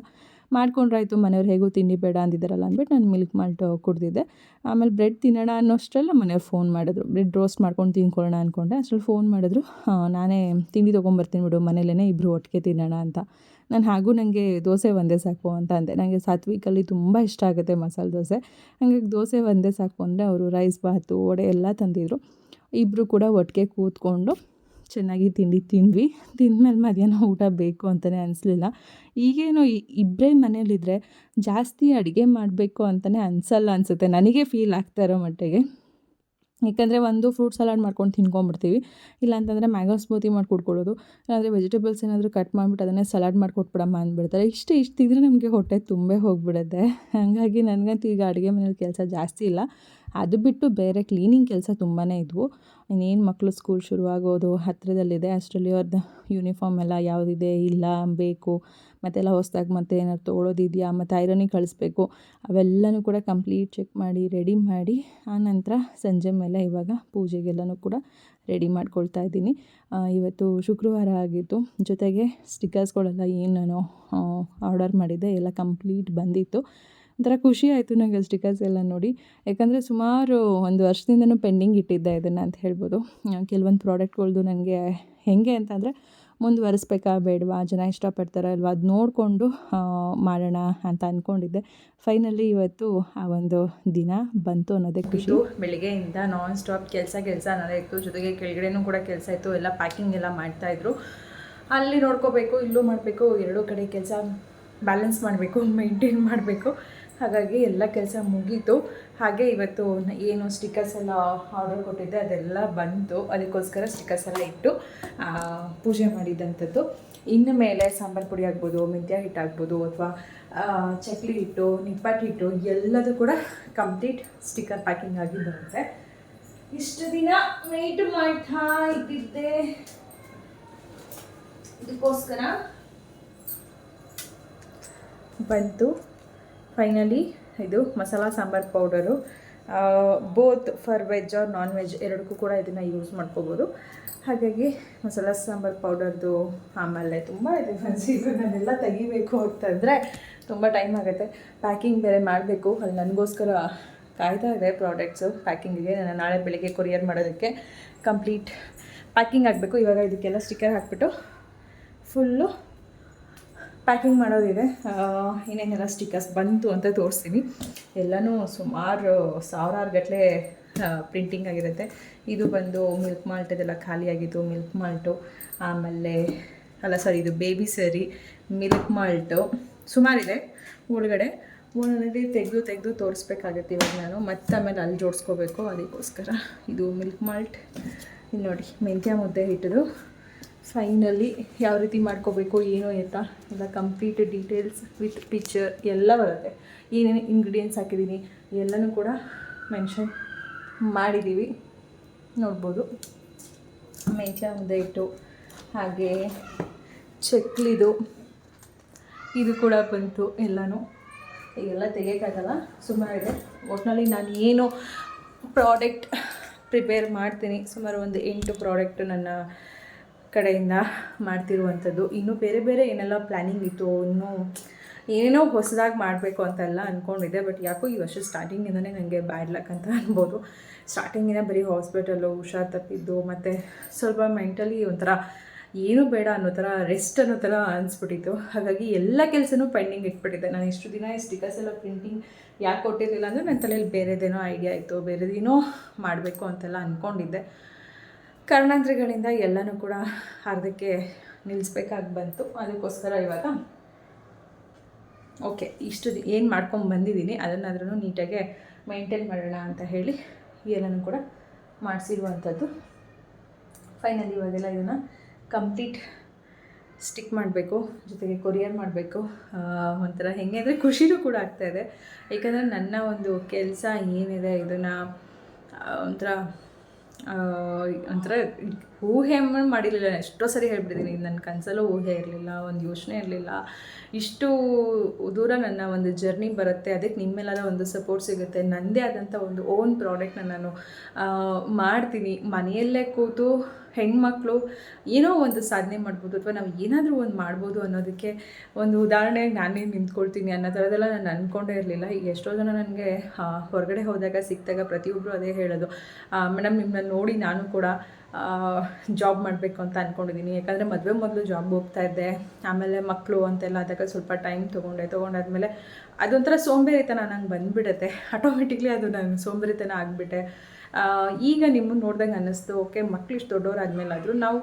ಮಾಡ್ಕೊಂಡ್ರಾಯ್ತು, ಮನೆಯವ್ರು ಹೇಗೂ ತಿಂಡಿ ಬೇಡ ಅಂದಿದ್ದಾರಲ್ಲ ಅಂದ್ಬಿಟ್ಟು ನಾನು ಮಿಲ್ಕ್ ಮಾಲ್ಟ್ ಕುಡ್ದಿದ್ದೆ. ಆಮೇಲೆ ಬ್ರೆಡ್ ತಿನ್ನೋಣ ಅನ್ನೋಷ್ಟರಲ್ಲ ಮನೆಯವ್ರು ಫೋನ್ ಮಾಡಿದ್ರು. ಬ್ರೆಡ್ ರೋಸ್ಟ್ ಮಾಡ್ಕೊಂಡು ತಿನ್ಕೊಳ್ಳೋಣ ಅಂದ್ಕೊಂಡೆ ಅಷ್ಟರಲ್ಲಿ ಫೋನ್ ಮಾಡಿದ್ರು ನಾನೇ ತಿಂಡಿ ತೊಗೊಂಬರ್ತೀನಿ ಬಿಡು ಮನೇಲೇ ಇಬ್ಬರು ಒಟ್ಟಿಗೆ ತಿನ್ನೋಣ ಅಂತ. ನಾನು ಹಾಗೂ ನನಗೆ ದೋಸೆ ಒಂದೇ ಸಾಕು ಅಂತ ಅಂದೆ. ನನಗೆ ಸಾತ್ವಿಕಲ್ಲಿ ತುಂಬ ಇಷ್ಟ ಆಗುತ್ತೆ ಮಸಾಲೆ ದೋಸೆ. ಹಾಗಾಗಿ ದೋಸೆ ಒಂದೇ ಸಾಕು ಅಂದರೆ ಅವರು ರೈಸ್ ಬಾತು ವಡೆ ಎಲ್ಲ ತಂದಿದ್ರು. ಇಬ್ಬರು ಕೂಡ ಒಟ್ಟಿಗೆ ಕೂತ್ಕೊಂಡು ಚೆನ್ನಾಗಿ ತಿಂಡಿ ತಿಂದ್ವಿ. ತಿಂದಮೇಲೆ ಮಧ್ಯಾಹ್ನ ಊಟ ಬೇಕು ಅಂತಲೇ ಅನಿಸ್ಲಿಲ್ಲ. ಈಗೇನು ಇಬ್ಬರೇ ಮನೇಲಿದ್ದರೆ ಜಾಸ್ತಿ ಅಡುಗೆ ಮಾಡಬೇಕು ಅಂತಲೇ ಅನಿಸಲ್ಲ ಅನಿಸುತ್ತೆ. ನನಗೆ ಫೀಲ್ ಆಗ್ತಾ ಇರೋ ಮಟ್ಟಿಗೆ. ಯಾಕಂದರೆ ಒಂದು ಫ್ರೂಟ್ ಸಲಾಡ್ ಮಾಡ್ಕೊಂಡು ತಿನ್ಕೊಂಬಿಡ್ತೀವಿ ಇಲ್ಲ ಅಂತಂದರೆ ಮ್ಯಾಂಗೋ ಸ್ಮೂತಿ ಮಾಡಿ ಕುಡ್ಕೊಳ್ಳೋದು. ಇಲ್ಲಾಂದರೆ ವೆಜಿಟೇಬಲ್ಸ್ ಏನಾದರೂ ಕಟ್ ಮಾಡಿಬಿಟ್ಟು ಅದನ್ನೇ ಸಲಾಡ್ ಮಾಡಿ ಕೊಟ್ಬಿಡಮ್ಮ ಅಂದ್ಬಿಡ್ತಾರೆ. ಇಷ್ಟು ಇಷ್ಟು ತಿಂದರೆ ನಮಗೆ ಹೊಟ್ಟೆ ತುಂಬೇ ಹೋಗಿಬಿಡುತ್ತೆ. ಹಾಗಾಗಿ ನನಗಂತೂ ಈಗ ಅಡುಗೆ ಮನೇಲಿ ಕೆಲಸ ಜಾಸ್ತಿ ಇಲ್ಲ. ಅದು ಬಿಟ್ಟು ಬೇರೆ ಕ್ಲೀನಿಂಗ್ ಕೆಲಸ ತುಂಬಾ ಇದ್ವು. ಇನ್ನೇನು ಮಕ್ಕಳು ಸ್ಕೂಲ್ ಶುರುವಾಗೋದು ಹತ್ತಿರದಲ್ಲಿದೆ ಅಷ್ಟರಲ್ಲಿ ಅವ್ರದ್ದು ಯೂನಿಫಾರ್ಮ್ ಎಲ್ಲ ಯಾವುದಿದೆ, ಇಲ್ಲ, ಬೇಕು, ಮತ್ತೆಲ್ಲ ಹೊಸ್ದಾಗಿ ಮತ್ತೆ ಏನಾದ್ರು ತೊಗೊಳೋದಿದೆಯಾ, ಮತ್ತು ಐರನಿಗೆ ಕಳಿಸ್ಬೇಕು, ಅವೆಲ್ಲನೂ ಕೂಡ ಕಂಪ್ಲೀಟ್ ಚೆಕ್ ಮಾಡಿ ರೆಡಿ ಮಾಡಿ ಆನಂತರ ಸಂಜೆ ಮೇಲೆ ಇವಾಗ ಪೂಜೆಗೆಲ್ಲನೂ ಕೂಡ ರೆಡಿ ಮಾಡ್ಕೊಳ್ತಾ ಇದ್ದೀನಿ. ಇವತ್ತು ಶುಕ್ರವಾರ ಆಗಿತ್ತು. ಜೊತೆಗೆ ಸ್ಟಿಕ್ಕರ್ಸ್ಗಳೆಲ್ಲ ಏನು ನಾನು ಆರ್ಡರ್ ಮಾಡಿದ್ದೆ, ಎಲ್ಲ ಕಂಪ್ಲೀಟ್ ಬಂದಿತ್ತು. ಒಂಥರ ಖುಷಿ ಆಯಿತು ನನಗೆ ಸ್ಟಿಕರ್ಸ್ ಎಲ್ಲ ನೋಡಿ. ಯಾಕಂದರೆ ಸುಮಾರು ಒಂದು ವರ್ಷದಿಂದನೂ ಪೆಂಡಿಂಗ್ ಇಟ್ಟಿದ್ದೆ ಇದನ್ನು ಅಂತ ಹೇಳ್ಬೋದು. ಕೆಲವೊಂದು ಪ್ರಾಡಕ್ಟ್ಗಳ್ದು ನನಗೆ ಹೇಗೆ ಅಂತಂದರೆ ಮುಂದುವರಿಸ್ಬೇಕಾ ಬೇಡವಾ, ಜನ ಇಷ್ಟಪಡ್ತಾರಾ ಇಲ್ವಾ ಅದು ನೋಡಿಕೊಂಡು ಮಾಡೋಣ ಅಂತ ಅಂದ್ಕೊಂಡಿದ್ದೆ ಫೈನಲಿ ಇವತ್ತು ಆ ಒಂದು ದಿನ ಬಂತು ಅನ್ನೋದೇ ಖುಷಿ. ಬೆಳಿಗ್ಗೆಯಿಂದ ನಾನ್ ಸ್ಟಾಪ್ ಕೆಲಸ ಕೆಲಸ ಅನ್ನೋದೇ ಇತ್ತು. ಜೊತೆಗೆ ಕೆಳಗಡೆನೂ ಕೂಡ ಕೆಲಸ ಇತ್ತು. ಎಲ್ಲ ಪ್ಯಾಕಿಂಗ್ ಎಲ್ಲ ಮಾಡ್ತಾಯಿದ್ರು ಅಲ್ಲಿ ನೋಡ್ಕೋಬೇಕು, ಇಲ್ಲೂ ಮಾಡಬೇಕು, ಎರಡೂ ಕಡೆ ಕೆಲಸ ಬ್ಯಾಲೆನ್ಸ್ ಮಾಡಬೇಕು ಮೇಂಟೈನ್ ಮಾಡಬೇಕು. ಹಾಗಾಗಿ ಎಲ್ಲ ಕೆಲಸ ಮುಗೀತು. ಹಾಗೆ ಇವತ್ತು ಏನು ಸ್ಟಿಕ್ಕರ್ಸ್ ಎಲ್ಲ ಆರ್ಡರ್ ಕೊಟ್ಟಿದ್ದೆ ಅದೆಲ್ಲ ಬಂತು. ಅದಕ್ಕೋಸ್ಕರ ಸ್ಟಿಕರ್ಸ್ ಎಲ್ಲ ಇಟ್ಟು ಪೂಜೆ ಮಾಡಿದಂಥದ್ದು. ಇನ್ನು ಮೇಲೆ ಸಾಂಬಾರು ಪುಡಿ ಆಗ್ಬೋದು, ಮೆಂತ್ಯ ಹಿಟ್ಟು ಆಗ್ಬೋದು, ಅಥವಾ ಚಕ್ಲಿ ಹಿಟ್ಟು, ನಿಪ್ಪಟ್ಟು ಹಿಟ್ಟು ಎಲ್ಲದೂ ಕೂಡ ಕಂಪ್ಲೀಟ್ ಸ್ಟಿಕ್ಕರ್ ಪ್ಯಾಕಿಂಗ್ ಆಗಿ ಬರುತ್ತೆ ಇಷ್ಟು ದಿನ ವೆಯ್ಟ್ ಮಾಡ್ತಾ ಇದ್ದಿದ್ದೆ. ಇದಕ್ಕೋಸ್ಕರ ಬಂತು. ಫೈನಲಿ ಇದು masala sambar powder both for veg or non veg ಎರಡಕ್ಕೂ ಕೂಡ ಇದನ್ನು ಯೂಸ್ ಮಾಡ್ಕೋಬೋದು. ಹಾಗಾಗಿ ಮಸಾಲ ಸಾಂಬಾರ್ ಪೌಡರ್ದು ಆಮೇಲೆ ತುಂಬ ಇದೆ ಫ್ರೆಂಡ್ಸ್ ಇದು. ನಾನೆಲ್ಲ ತೆಗಿಬೇಕು ಅಂತಂದರೆ ತುಂಬ ಟೈಮ್ ಆಗುತ್ತೆ. ಪ್ಯಾಕಿಂಗ್ ಬೇರೆ ಮಾಡಬೇಕು. ಅಲ್ಲಿ ನನಗೋಸ್ಕರ ಕಾಯ್ತಾ ಇದೆ ಪ್ರಾಡಕ್ಟ್ಸು ಪ್ಯಾಕಿಂಗಿಗೆ ನಾನು ನಾಳೆ ಬೆಳಿಗ್ಗೆ ಕೊರಿಯರ್ ಮಾಡೋದಕ್ಕೆ ಕಂಪ್ಲೀಟ್ ಪ್ಯಾಕಿಂಗ್ ಆಗಬೇಕು. ಇವಾಗ ಇದಕ್ಕೆಲ್ಲ ಸ್ಟಿಕ್ಕರ್ ಹಾಕ್ಬಿಟ್ಟು ಫುಲ್ಲು ಪ್ಯಾಕಿಂಗ್ ಮಾಡೋದಿದೆ. ಏನೇನೆಲ್ಲ ಸ್ಟಿಕ್ಕರ್ಸ್ ಬಂತು ಅಂತ ತೋರಿಸ್ತೀನಿ. ಎಲ್ಲನೂ ಸುಮಾರು ಸಾವಿರಾರು ಗಟ್ಟಲೆ ಪ್ರಿಂಟಿಂಗ್ ಆಗಿರುತ್ತೆ. ಇದು ಬಂದು ಮಿಲ್ಕ್ ಮಾಲ್ಟ್ ಇದೆಲ್ಲ ಖಾಲಿಯಾಗಿತ್ತು ಮಿಲ್ಕ್ ಮಾಲ್ಟು ಆಮೇಲೆ, ಅಲ್ಲ ಸಾರಿ ಇದು ಬೇಬಿ ಸರಿ ಮಿಲ್ಕ್ ಮಾಲ್ಟು ಸುಮಾರಿದೆ ಒಳಗಡೆ. ಒಂದೊಂದೇ ತೆಗೆದು ತೆಗೆದು ತೋರಿಸ್ಬೇಕಾಗತ್ತೆ ಇವಾಗ ನಾನು. ಮತ್ತೆ ಆಮೇಲೆ ಅಲ್ಲಿ ಜೋಡಿಸ್ಕೋಬೇಕು, ಅದಕ್ಕೋಸ್ಕರ. ಇದು ಮಿಲ್ಕ್ ಮಾಲ್ಟ್ ಇಲ್ಲಿ ನೋಡಿ, ಮೆಂತ್ಯ ಮುದ್ದೆ ಹಿಟ್ಟದು ಫೈನಲಿ ಯಾವ ರೀತಿ ಮಾಡ್ಕೋಬೇಕು, ಏನು ಎತ್ತ, ಎಲ್ಲ ಕಂಪ್ಲೀಟ್ ಡೀಟೇಲ್ಸ್ ವಿತ್ ಪಿಕ್ಚರ್ ಎಲ್ಲ ಬರುತ್ತೆ. ಏನೇನು ಇಂಗ್ರೀಡಿಯೆಂಟ್ಸ್ ಹಾಕಿದ್ದೀನಿ ಎಲ್ಲನೂ ಕೂಡ ಮೆನ್ಷನ್ ಮಾಡಿದ್ದೀವಿ ನೋಡ್ಬೋದು. ಮೆಂತ್ಯ ಒಂದು ಇಟ್ಟು, ಹಾಗೆ ಚಕ್ಲಿದು, ಇದು ಕೂಡ ಬಂತು ಎಲ್ಲನೂ. ಈಗೆಲ್ಲ ತೆಗಿಯೋಕ್ಕಾಗಲ್ಲ, ಸುಮಾರಿದೆ. ಒಟ್ಟಿನಲ್ಲಿ ನಾನು ಏನು ಪ್ರಾಡಕ್ಟ್ ಪ್ರಿಪೇರ್ ಮಾಡ್ತೀನಿ, ಸುಮಾರು ಒಂದು ಎಂಟು ಪ್ರಾಡಕ್ಟ್ ನನ್ನ ಕಡೆಯಿಂದ ಮಾಡ್ತಿರುವಂಥದ್ದು. ಇನ್ನೂ ಬೇರೆ ಬೇರೆ ಏನೆಲ್ಲ ಪ್ಲ್ಯಾನಿಂಗ್ ಇತ್ತು, ಇನ್ನೂ ಏನೇನೋ ಹೊಸದಾಗಿ ಮಾಡಬೇಕು ಅಂತೆಲ್ಲ ಅಂದ್ಕೊಂಡಿದ್ದೆ ಬಟ್ ಯಾಕೋ ಈ ವರ್ಷ ಸ್ಟಾರ್ಟಿಂಗಿಂದನೇ ನನಗೆ ಬ್ಯಾಡ್ ಲಕ್ ಅಂತ ಅನ್ಬೋದು. ಸ್ಟಾರ್ಟಿಂಗಿನ ಬರೀ ಹಾಸ್ಪಿಟಲ್ಲು ಹುಷಾರ್ ತಪ್ಪಿದ್ದು, ಮತ್ತು ಸ್ವಲ್ಪ ಮೆಂಟಲಿ ಒಂಥರ ಏನೂ ಬೇಡ ಅನ್ನೋ ಥರ ರೆಸ್ಟ್ ಅನ್ನೋ ಥರ ಅನಿಸ್ಬಿಟ್ಟಿತ್ತು. ಹಾಗಾಗಿ ಎಲ್ಲ ಕೆಲಸನೂ ಪೆಂಡಿಂಗ್ ಇಟ್ಬಿಟ್ಟಿದ್ದೆ. ನಾನು ಇಷ್ಟು ದಿನ ಸ್ಟಿಕರ್ಸ್ ಎಲ್ಲ ಪ್ರಿಂಟಿಂಗ್ ಯಾಕೆ ಕೊಟ್ಟಿರಲಿಲ್ಲ ಅಂದರೆ ನನ್ನ ತಲೆಯಲ್ಲಿ ಬೇರೆದೇನೋ ಐಡಿಯಾ ಇತ್ತು, ಬೇರೆದೇನೋ ಮಾಡಬೇಕು ಅಂತೆಲ್ಲ ಅಂದ್ಕೊಂಡಿದ್ದೆ ಕಾರಣಾಂತರಗಳಿಂದ ಎಲ್ಲನೂ ಕೂಡ ಅರ್ಧಕ್ಕೆ ನಿಲ್ಲಿಸ್ಬೇಕಾಗಿ ಬಂತು. ಅದಕ್ಕೋಸ್ಕರ ಇವಾಗ ಓಕೆ, ಇಷ್ಟು ಏನು ಮಾಡ್ಕೊಂಡು ಬಂದಿದ್ದೀನಿ ಅದನ್ನಾದ್ರೂ ನೀಟಾಗೆ ಮೈಂಟೈನ್ ಮಾಡೋಣ ಅಂತ ಹೇಳಿ ಎಲ್ಲನೂ ಕೂಡ ಮಾಡಿಸಿರುವಂಥದ್ದು. ಫೈನಲಿ ಇವಾಗೆಲ್ಲ ಇದನ್ನು ಕಂಪ್ಲೀಟ್ ಸ್ಟಿಕ್ ಮಾಡಬೇಕು, ಜೊತೆಗೆ ಕೊರಿಯರ್ ಮಾಡಬೇಕು. ಒಂಥರ ಹೆಂಗೆ ಅಂದರೆ ಖುಷಿನೂ ಕೂಡ ಆಗ್ತಾಯಿದೆ ಏಕೆಂದರೆ ನನ್ನ ಒಂದು ಕೆಲಸ ಏನಿದೆ, ಇದನ್ನು ಒಂಥರ ಒಂಥರ ಊಹೆ ಮಾಡಿರಲಿಲ್ಲ. ಎಷ್ಟೋ ಸರಿ ಹೇಳ್ಬಿಟ್ಟಿದ್ದೀನಿ ನನ್ನ ಕನಸಲ್ಲೂ ಊಹೆ ಇರಲಿಲ್ಲ, ಒಂದು ಯೋಚನೆ ಇರಲಿಲ್ಲ. ಇಷ್ಟು ದೂರ ನನ್ನ ಒಂದು ಜರ್ನಿ ಬರುತ್ತೆ. ಅದಕ್ಕೆ ನಿಮ್ಮೆಲ್ಲರ ಒಂದು ಸಪೋರ್ಟ್ ಸಿಗುತ್ತೆ. ನನ್ನದೇ ಆದಂಥ ಒಂದು ಓನ್ ಪ್ರಾಡಕ್ಟ್ನ ನಾನು ಮಾಡ್ತೀನಿ. ಮನೆಯಲ್ಲೇ ಕೂತು ಹೆಣ್ಮಕ್ಳು ಏನೋ ಒಂದು ಸಾಧನೆ ಮಾಡ್ಬೋದು ಅಥವಾ ನಾವು ಏನಾದರೂ ಒಂದು ಮಾಡ್ಬೋದು ಅನ್ನೋದಕ್ಕೆ ಒಂದು ಉದಾಹರಣೆ ನಾನೇ ನಿಂತ್ಕೊಳ್ತೀನಿ ಅನ್ನೋ ಥರದೆಲ್ಲ ನಾನು ಅಂದ್ಕೊಂಡೇ ಇರಲಿಲ್ಲ. ಈಗ ಎಷ್ಟೋ ಜನ ನನಗೆ ಹೊರಗಡೆ ಹೋದಾಗ ಸಿಕ್ಕಿದಾಗ ಪ್ರತಿಯೊಬ್ಬರು ಅದೇ ಹೇಳೋದು ಮೇಡಮ್ ನಿಮ್ಮನ್ನ ನೋಡಿ ನಾನು ಕೂಡ ಜಾಬ್ ಮಾಡಬೇಕು ಅಂತ ಅಂದ್ಕೊಂಡಿದ್ದೀನಿ ಯಾಕಂದರೆ ಮದುವೆ ಮೊದಲು ಜಾಬ್ ಹೋಗ್ತಾ ಇದ್ದೆ. ಆಮೇಲೆ ಮಕ್ಕಳು ಅಂತೆಲ್ಲ ಆದಾಗ ಸ್ವಲ್ಪ ಟೈಮ್ ತೊಗೊಂಡೆ, ತೊಗೊಂಡಾದ್ಮೇಲೆ ಅದೊಂಥರ ಸೋಂಬೇರಿತನ ನಂಗೆ ಬಂದುಬಿಡುತ್ತೆ. ಆಟೋಮೆಟಿಕ್ಲಿ ಅದು ನಾನು ಸೋಂಬೇರಿತನ ಆಗಿಬಿಟ್ಟೆ. ಈಗ ನಿಮ್ಮನ್ನು ನೋಡ್ದಂಗೆ ಅನ್ನಿಸ್ತು. ಓಕೆ, ಮಕ್ಳು ಇಷ್ಟು ದೊಡ್ಡವರಾದ್ಮೇಲಾದರೂ ನಾವು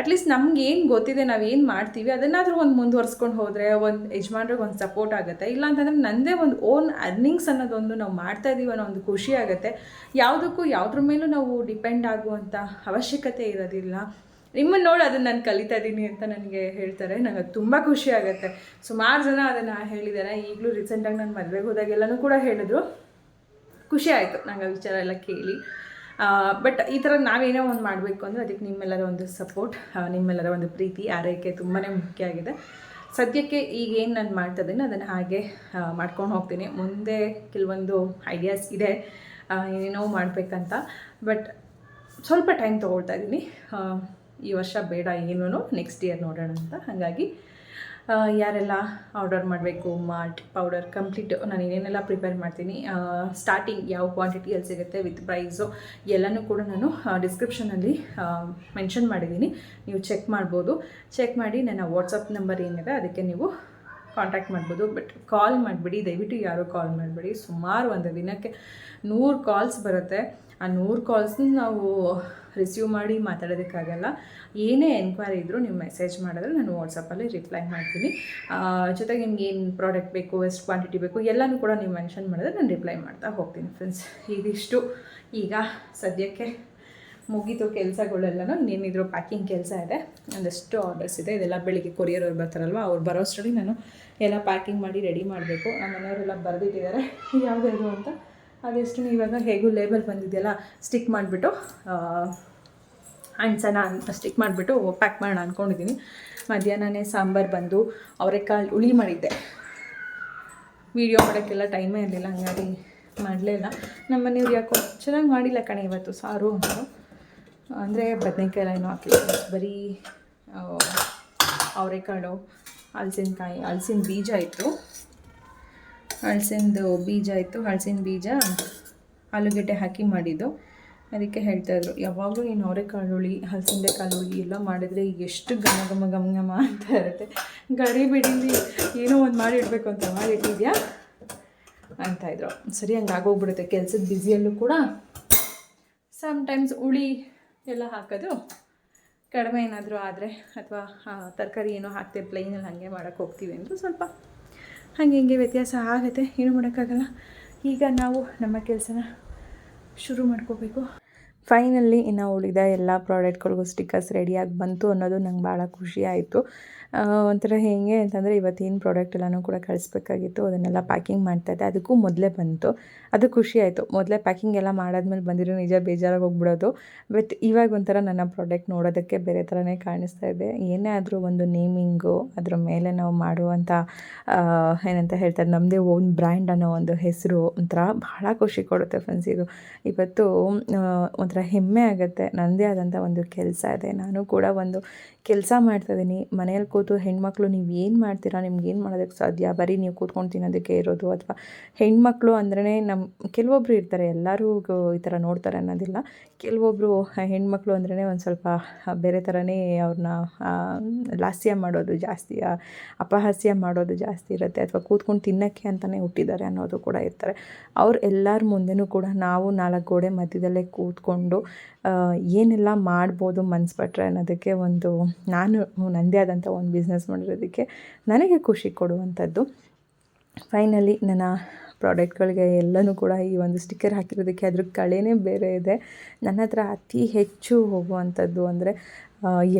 ಅಟ್ಲೀಸ್ಟ್ ನಮ್ಗೆ ಏನು ಗೊತ್ತಿದೆ, ನಾವು ಏನು ಮಾಡ್ತೀವಿ, ಅದನ್ನಾದರೂ ಒಂದು ಮುಂದುವರ್ಸ್ಕೊಂಡು ಹೋದರೆ, ಒಂದು ಯಜಮಾನ್ರಿಗೆ ಒಂದು ಸಪೋರ್ಟ್ ಆಗುತ್ತೆ. ಇಲ್ಲ ಅಂತಂದರೆ ನನ್ನದೇ ಒಂದು ಓನ್ ಅರ್ನಿಂಗ್ಸ್ ಅನ್ನೋದೊಂದು ನಾವು ಮಾಡ್ತಾ ಇದ್ದೀವಿ ಅನ್ನೋ ಒಂದು ಖುಷಿ ಆಗುತ್ತೆ. ಯಾವುದಕ್ಕೂ ಯಾವುದ್ರ ಮೇಲೂ ನಾವು ಡಿಪೆಂಡ್ ಆಗುವಂಥ ಅವಶ್ಯಕತೆ ಇರೋದಿಲ್ಲ. ನಿಮ್ಮನ್ನು ನೋಡಿ ಅದನ್ನು ನಾನು ಕಲಿತಾ ಇದ್ದೀನಿ ಅಂತ ನನಗೆ ಹೇಳ್ತಾರೆ. ನನಗೆ ತುಂಬ ಖುಷಿ ಆಗುತ್ತೆ. ಸುಮಾರು ಜನ ಅದನ್ನು ಹೇಳಿದ್ದಾರೆ ಈಗಲೂ ರೀಸೆಂಟಾಗಿ ನಾನು ಮದುವೆಗೆ ಹೋದಾಗೆಲ್ಲನೂ ಕೂಡ ಹೇಳಿದ್ರು. ಖುಷಿ ಆಯಿತು. ನಂಗೆ ಆ ವಿಚಾರ ಎಲ್ಲ ಕೇಳಿ. ಬಟ್ ಈ ಥರ ನಾವೇನೋ ಒಂದು ಮಾಡಬೇಕು ಅಂದರೆ ಅದಕ್ಕೆ ನಿಮ್ಮೆಲ್ಲರ ಒಂದು ಸಪೋರ್ಟ್ ನಿಮ್ಮೆಲ್ಲರ ಒಂದು ಪ್ರೀತಿ, ಆರೈಕೆ ತುಂಬಾ ಮುಖ್ಯ ಆಗಿದೆ. ಸದ್ಯಕ್ಕೆ ಈಗ ಏನು ನಾನು ಮಾಡ್ತಾ ಇದ್ದೀನಿ ಅದನ್ನು ಹಾಗೆ ಮಾಡ್ಕೊಂಡು ಹೋಗ್ತೀನಿ. ಮುಂದೆ ಕೆಲವೊಂದು ಐಡಿಯಾಸ್ ಇದೆ ಏನೇನೋ ಮಾಡಬೇಕಂತ. ಬಟ್ ಸ್ವಲ್ಪ ಟೈಮ್ ತೊಗೊಳ್ತಾ ಇದ್ದೀನಿ. ಈ ವರ್ಷ ಬೇಡ ಏನೂ ನೆಕ್ಸ್ಟ್ ಇಯರ್ ನೋಡೋಣ ಅಂತ. ಹಾಗಾಗಿ ಯಾರೆಲ್ಲ ಆರ್ಡರ್ ಮಾಡಬೇಕು ಮಾಲ್ಟ್ ಪೌಡರ್ ಕಂಪ್ಲೀಟ್ ನಾನು ಏನೇನೆಲ್ಲ ಪ್ರಿಪೇರ್ ಮಾಡ್ತೀನಿ ಸ್ಟಾರ್ಟಿಂಗ್ ಯಾವ ಕ್ವಾಂಟಿಟಿಯಲ್ಲಿ ಸಿಗುತ್ತೆ ವಿತ್ ಪ್ರೈಸು ಎಲ್ಲನೂ ಕೂಡ ನಾನು ಡಿಸ್ಕ್ರಿಪ್ಷನಲ್ಲಿ ಮೆನ್ಷನ್ ಮಾಡಿದ್ದೀನಿ. ನೀವು ಚೆಕ್ ಮಾಡ್ಬೋದು. ಚೆಕ್ ಮಾಡಿ ನನ್ನ ವಾಟ್ಸಪ್ ನಂಬರ್ ಏನಿದೆ, ಅದಕ್ಕೆ ನೀವು ಕಾಂಟ್ಯಾಕ್ಟ್ ಮಾಡ್ಬೋದು. ಬಟ್ ಕಾಲ್ ಮಾಡಿಬಿಡಿ, ದಯವಿಟ್ಟು ಯಾರೂ ಕಾಲ್ ಮಾಡಬೇಡಿ. ಸುಮಾರು ಒಂದು ದಿನಕ್ಕೆ ನೂರು ಕಾಲ್ಸ್ ಬರುತ್ತೆ. ಆ ನೂರು ಕಾಲ್ಸ್ನ ನಾವು ರಿಸೀವ್ ಮಾಡಿ ಮಾತಾಡೋದಕ್ಕಾಗಲ್ಲ. ಏನೇ ಎನ್ಕ್ವೈರಿ ಇದ್ದರೂ ನೀವು ಮೆಸೇಜ್ ಮಾಡಿದ್ರೆ ನಾನು ವಾಟ್ಸಪ್ಪಲ್ಲಿ ರಿಪ್ಲೈ ಮಾಡ್ತೀನಿ. ಜೊತೆಗೆ ನಿಮ್ಗೆ ಏನು ಪ್ರಾಡಕ್ಟ್ ಬೇಕು, ಎಷ್ಟು ಕ್ವಾಂಟಿಟಿ ಬೇಕು, ಎಲ್ಲನೂ ಕೂಡ ನೀವು ಮೆನ್ಷನ್ ಮಾಡಿದ್ರೆ ನಾನು ರಿಪ್ಲೈ ಮಾಡ್ತಾ ಹೋಗ್ತೀನಿ ಫ್ರೆಂಡ್ಸ್ ಇದಿಷ್ಟು. ಈಗ ಸದ್ಯಕ್ಕೆ ಮುಗೀತು ಕೆಲಸಗಳೆಲ್ಲನೂ, ಇನ್ನೇನಿದ್ರು ಪ್ಯಾಕಿಂಗ್ ಕೆಲಸ ಇದೆ. ಒಂದಷ್ಟು ಆರ್ಡರ್ಸ್ ಇದೆ. ಇದೆಲ್ಲ ಬೆಳಿಗ್ಗೆ ಕೊರಿಯರ್ ಅವ್ರು ಬರ್ತಾರಲ್ವ, ಅವ್ರು ಬರೋಷ್ಟರಲ್ಲಿ ನಾನು ಎಲ್ಲ ಪ್ಯಾಕಿಂಗ್ ಮಾಡಿ ರೆಡಿ ಮಾಡಬೇಕು. ನಮ್ಮ ಮನೆಯವರೆಲ್ಲ ಬರೆದಿಟ್ಟಿದ್ದಾರೆ. ಯಾವುದ್ಯಾವುದು ಅಂತ? ಅದೆಷ್ಟು ಇವಾಗ ಹೇಗೂ ಲೇಬಲ್ ಬಂದಿದೆಯಲ್ಲ ಸ್ಟಿಕ್ ಮಾಡಿಬಿಟ್ಟು ಅಂಡ್ಸನ ಸ್ಟಿಕ್ ಮಾಡಿಬಿಟ್ಟು ಪ್ಯಾಕ್ ಮಾಡೋಣ ಅಂದ್ಕೊಂಡಿದ್ದೀನಿ ಮಧ್ಯಾಹ್ನನೇ ಸಾಂಬಾರು ಬಂದು ಅವರೆಕಾಳು ಹುಳಿ ಮಾಡಿದ್ದೆ. ವೀಡಿಯೋ ಮಾಡೋಕ್ಕೆಲ್ಲ ಟೈಮೇ ಇರಲಿಲ್ಲ, ಹಂಗಾಗಿ ಮಾಡಲೇ ಇಲ್ಲ. ನಮ್ಮ ಮನೆಯವ್ರು ಯಾಕೋ ಚೆನ್ನಾಗಿ ಮಾಡಿಲ್ಲ ಕಣೆ ಇವತ್ತು ಸಾರು ಅಂತ. ಅಂದರೆ ಬದನೆಕಾಯಿ ಏನೂ ಹಾಕಿಲ್ಲ ಬರೀ ಅವರೆಕಾಳು ಹಲಸಿನಕಾಯಿ ಹಲಸಿನ ಬೀಜ ಇತ್ತು ಹಲಸಿಂದು ಬೀಜ ಇತ್ತು ಹಲಸಿನ ಬೀಜ ಆಲೂಗಡ್ಡೆ ಹಾಕಿ ಮಾಡಿದ್ದು. ಅದಕ್ಕೆ ಹೇಳ್ತಾಯಿದ್ರು ಯಾವಾಗಲೂ ನೀನು ಅವರೆಕಾಳು ಹುಳಿ ಹಲಸಿಂದೆ ಹುಳಿ ಎಲ್ಲ ಮಾಡಿದರೆ ಎಷ್ಟು ಘಮ ಘಮ ಘಮ ಘಮ ಅಂತ ಇರುತ್ತೆ. ಗರಿ ಬಿಡಿಲಿ ಏನೋ ಒಂದು ಮಾಡಿಡಬೇಕು ಅಂತ ಮಾಡಿಟ್ಟಿದ್ಯಾ ಅಂತ ಇದ್ರು. ಸರಿ, ಹಂಗೆ ಆಗೋಗ್ಬಿಡುತ್ತೆ. ಕೆಲಸದ ಬ್ಯುಸಿಯಲ್ಲೂ ಕೂಡ ಸಮ್ಟೈಮ್ಸ್ ಹುಳಿ ಎಲ್ಲ ಹಾಕೋದು ಕಡಿಮೆ ಏನಾದರೂ ಆದರೆ, ಅಥವಾ ತರಕಾರಿ ಏನೋ ಹಾಕ್ತೇವೆ ಪ್ಲೈನಲ್ಲಿ ಹಾಗೆ ಮಾಡೋಕ್ಕೆ ಹೋಗ್ತೀವಿ ಅಂದರೆ ಸ್ವಲ್ಪ ಹಾಗೆ ಹಿಂಗೆ ವ್ಯತ್ಯಾಸ ಆಗುತ್ತೆ, ಏನು ಮಾಡೋಕ್ಕಾಗಲ್ಲ. ಈಗ ನಾವು ನಮ್ಮ ಕೆಲಸನ ಶುರು ಮಾಡ್ಕೋಬೇಕು. ಫೈನಲ್ಲಿ ಇನ್ನು ಉಳಿದ ಎಲ್ಲ ಪ್ರಾಡಕ್ಟ್ಗಳಿಗೂ ಸ್ಟಿಕ್ಕರ್ಸ್ ರೆಡಿಯಾಗಿ ಬಂತು ಅನ್ನೋದು ನಂಗೆ ಭಾಳ ಖುಷಿ ಆಯಿತು. ಒಂಥರ ಹೇಗೆ ಅಂತಂದರೆ ಇವತ್ತೇನು ಪ್ರಾಡಕ್ಟ್ ಎಲ್ಲನೂ ಕೂಡ ಕಳಿಸ್ಬೇಕಾಗಿತ್ತು, ಅದನ್ನೆಲ್ಲ ಪ್ಯಾಕಿಂಗ್ ಮಾಡ್ತಾಯಿದ್ದೆ ಅದಕ್ಕೂ ಮೊದಲೇ ಬಂತು. ಅದು ಖುಷಿ ಆಯಿತು. ಮೊದಲೇ ಪ್ಯಾಕಿಂಗ್ ಎಲ್ಲ ಮಾಡಾದ್ಮೇಲೆ ಬಂದಿರೋ ನಿಜ ಬೇಜಾರಾಗಿ ಹೋಗ್ಬಿಡೋದು. ಬಟ್ ಇವಾಗ ಒಂಥರ ನನ್ನ ಪ್ರಾಡಕ್ಟ್ ನೋಡೋದಕ್ಕೆ ಬೇರೆ ಥರನೇ ಕಾಣಿಸ್ತಾ ಇದೆ. ಏನೇ ಆದರೂ ಒಂದು ನೇಮಿಂಗು ಅದ್ರ ಮೇಲೆ ನಾವು ಮಾಡುವಂಥ ಏನಂತ ಹೇಳ್ತಾರೆ ನಮ್ಮದೇ ಓನ್ ಬ್ರ್ಯಾಂಡ್ ಅನ್ನೋ ಒಂದು ಹೆಸರು ಒಂಥರ ಭಾಳ ಖುಷಿ ಕೊಡುತ್ತೆ ಫ್ರೆಂಡ್ಸ್ ಇದು. ಇವತ್ತು ಒಂಥರ ಹೆಮ್ಮೆ ಆಗುತ್ತೆ. ನನ್ನದೇ ಆದಂಥ ಒಂದು ಕೆಲಸ ಇದೆ. ನಾನು ಕೂಡ ಒಂದು ಕೆಲಸ ಮಾಡ್ತಾಯಿದ್ದೀನಿ ಮನೇಲಿ ಕೂತು ಹೆಣ್ಮಕ್ಳು ನೀವು ಏನು ಮಾಡ್ತೀರಾ? ನಿಮ್ಗೆ ಏನು ಮಾಡೋದಕ್ಕೆ ಸಾಧ್ಯ? ಬರೀ ನೀವು ಕೂತ್ಕೊಂಡು ತಿನ್ನೋದಕ್ಕೆ ಇರೋದು ಅಥವಾ ಹೆಣ್ಮಕ್ಳು ಅಂದ್ರೇ ನಮ್ಮ ಕೆಲವೊಬ್ರು ಇರ್ತಾರೆ, ಎಲ್ಲರೂ ಈ ಥರ ನೋಡ್ತಾರೆ ಅನ್ನೋದಿಲ್ಲ. ಕೆಲವೊಬ್ಬರು ಹೆಣ್ಮಕ್ಳು ಅಂದ್ರೇ ಒಂದು ಸ್ವಲ್ಪ ಬೇರೆ ಥರನೇ ಅವ್ರನ್ನ ಲಾಸ್ಯ ಮಾಡೋದು ಜಾಸ್ತಿ ಅಪಹಾಸ್ಯ ಮಾಡೋದು ಜಾಸ್ತಿ ಇರುತ್ತೆ ಅಥವಾ ಕೂತ್ಕೊಂಡು ತಿನ್ನೋಕ್ಕೆ ಅಂತಲೇ ಹುಟ್ಟಿದ್ದಾರೆ ಅನ್ನೋದು ಕೂಡ ಇರ್ತಾರೆ. ಅವ್ರು ಎಲ್ಲರ ಮುಂದೆನೂ ಕೂಡ ನಾವು ನಾಲ್ಕು ಗೋಡೆ ಮಧ್ಯದಲ್ಲೇ ಕೂತ್ಕೊಂಡು ಏನೆಲ್ಲ ಮಾಡ್ಬೋದು ಮನ್ಸು ಬಿಟ್ರೆ ಅನ್ನೋದಕ್ಕೆ ಒಂದು ನಾನು ನನ್ನದೇ ಆದಂಥ ಒಂದು ಬಿಸ್ನೆಸ್ ಮಾಡಿರೋದಕ್ಕೆ ನನಗೆ ಖುಷಿ ಕೊಡುವಂಥದ್ದು. ಫೈನಲಿ ನನ್ನ ಪ್ರಾಡಕ್ಟ್ಗಳಿಗೆ ಎಲ್ಲನೂ ಕೂಡ ಈ ಒಂದು ಸ್ಟಿಕ್ಕರ್ ಹಾಕಿರೋದಕ್ಕೆ ಅದ್ರ ಕಳೆನೇ ಬೇರೆ ಇದೆ. ನನ್ನ ಹತ್ರ ಅತಿ ಹೆಚ್ಚು ಹೋಗುವಂಥದ್ದು ಅಂದರೆ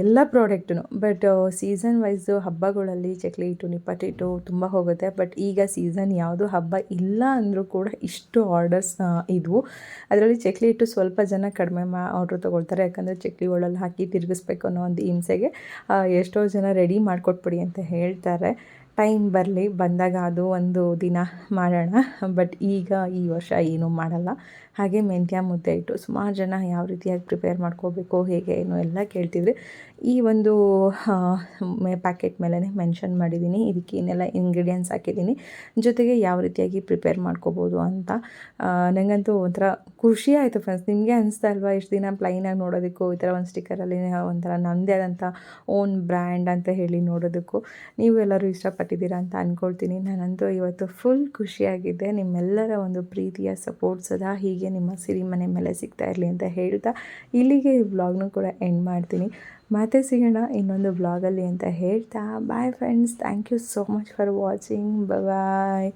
ಎಲ್ಲ ಪ್ರಾಡಕ್ಟೂ ಬಟ್ ಸೀಸನ್ ವೈಸು ಹಬ್ಬಗಳಲ್ಲಿ ಚಕ್ಲಿ ಹಿಟ್ಟು ನಿಪ್ಪಟ್ಟು ಹಿಟ್ಟು ತುಂಬ ಹೋಗುತ್ತೆ. ಬಟ್, ಈಗ ಸೀಸನ್ ಯಾವುದು ಹಬ್ಬ ಇಲ್ಲ ಅಂದರೂ ಕೂಡ ಇಷ್ಟು ಆರ್ಡರ್ಸ್ ಇದ್ವು. ಅದರಲ್ಲಿ ಚಕ್ಲಿ ಹಿಟ್ಟು ಸ್ವಲ್ಪ ಜನ ಕಡಿಮೆ ಮಾ, ಆರ್ಡ್ರ್ ತೊಗೊಳ್ತಾರೆ. ಯಾಕಂದರೆ ಚಕ್ಲಿ ಒಳಲ್ಲಿ ಹಾಕಿ ತಿರುಗಿಸ್ಬೇಕು ಅನ್ನೋ ಒಂದು ಹಿಂಸೆಗೆ ಎಷ್ಟೋ ಜನ ರೆಡಿ ಮಾಡಿಕೊಟ್ಬಿಡಿ ಅಂತ ಹೇಳ್ತಾರೆ. ಟೈಮ್ ಬರಲಿ, ಬಂದಾಗ ಅದು ಒಂದು ದಿನ ಮಾಡೋಣ. ಬಟ್ ಈಗ ಈ ವರ್ಷ ಏನೂ ಮಾಡಲ್ಲ. ಹಾಗೆ ಮೆಂತ್ಯ ಮುದ್ದೆ ಇಟ್ಟು ಸುಮಾರು ಜನ ಯಾವ ರೀತಿಯಾಗಿ ಪ್ರಿಪೇರ್ ಮಾಡ್ಕೋಬೇಕು, ಹೇಗೆ ಏನು ಎಲ್ಲ ಕೇಳ್ತಿದ್ರೆ. ಈ ಒಂದು ಪ್ಯಾಕೆಟ್ ಮೇಲೇ ಮೆನ್ಷನ್ ಮಾಡಿದ್ದೀನಿ ಇದಕ್ಕೆ ಏನೆಲ್ಲ ಇಂಗ್ರೀಡಿಯೆಂಟ್ಸ್ ಹಾಕಿದ್ದೀನಿ ಜೊತೆಗೆ ಯಾವ ರೀತಿಯಾಗಿ ಪ್ರಿಪೇರ್ ಮಾಡ್ಕೋಬೋದು ಅಂತ ನನಗಂತೂ ಒಂಥರ ಖುಷಿ ಆಯಿತು ಫ್ರೆಂಡ್ಸ್ ನಿಮಗೆ ಅನಿಸ್ತಾ ಅಲ್ವಾ ಇಷ್ಟು ದಿನ ಪ್ಲೈನಾಗಿ ನೋಡೋದಕ್ಕೂ, ಈ ಥರ ಒಂದು ಸ್ಟಿಕ್ಕರಲ್ಲಿ ಒಂಥರ ನಮ್ಮದೇ ಆದಂಥ ಓನ್ ಬ್ರ್ಯಾಂಡ್ ಅಂತ ಹೇಳಿ ನೋಡೋದಕ್ಕೂ. ನೀವು ಎಲ್ಲರೂ ಇಷ್ಟಪಟ್ಟು ಇಷ್ಟಪಟ್ಟಿದ್ದೀರಾ ಅಂತ ಅಂದ್ಕೊಳ್ತೀನಿ ನಾನಂತೂ ಇವತ್ತು ಫುಲ್ ಖುಷಿಯಾಗಿದ್ದೆ. ನಿಮ್ಮೆಲ್ಲರ ಒಂದು ಪ್ರೀತಿಯ ಸಪೋರ್ಟ್ ಸದಾ ಹೀಗೆ ನಿಮ್ಮ ಸಿರಿಮನೆ ಮೇಲೆ ಸಿಗ್ತಾ ಇರಲಿ ಅಂತ ಹೇಳ್ತಾ ಇಲ್ಲಿಗೆ ಈ ವ್ಲಾಗ್ನು ಕೂಡ ಎಂಡ್ ಮಾಡ್ತೀನಿ. ಮತ್ತೆ ಸಿಗೋಣ ಇನ್ನೊಂದು ವ್ಲಾಗಲ್ಲಿ ಅಂತ ಹೇಳ್ತಾ. Bye friends thank you so much for watching bye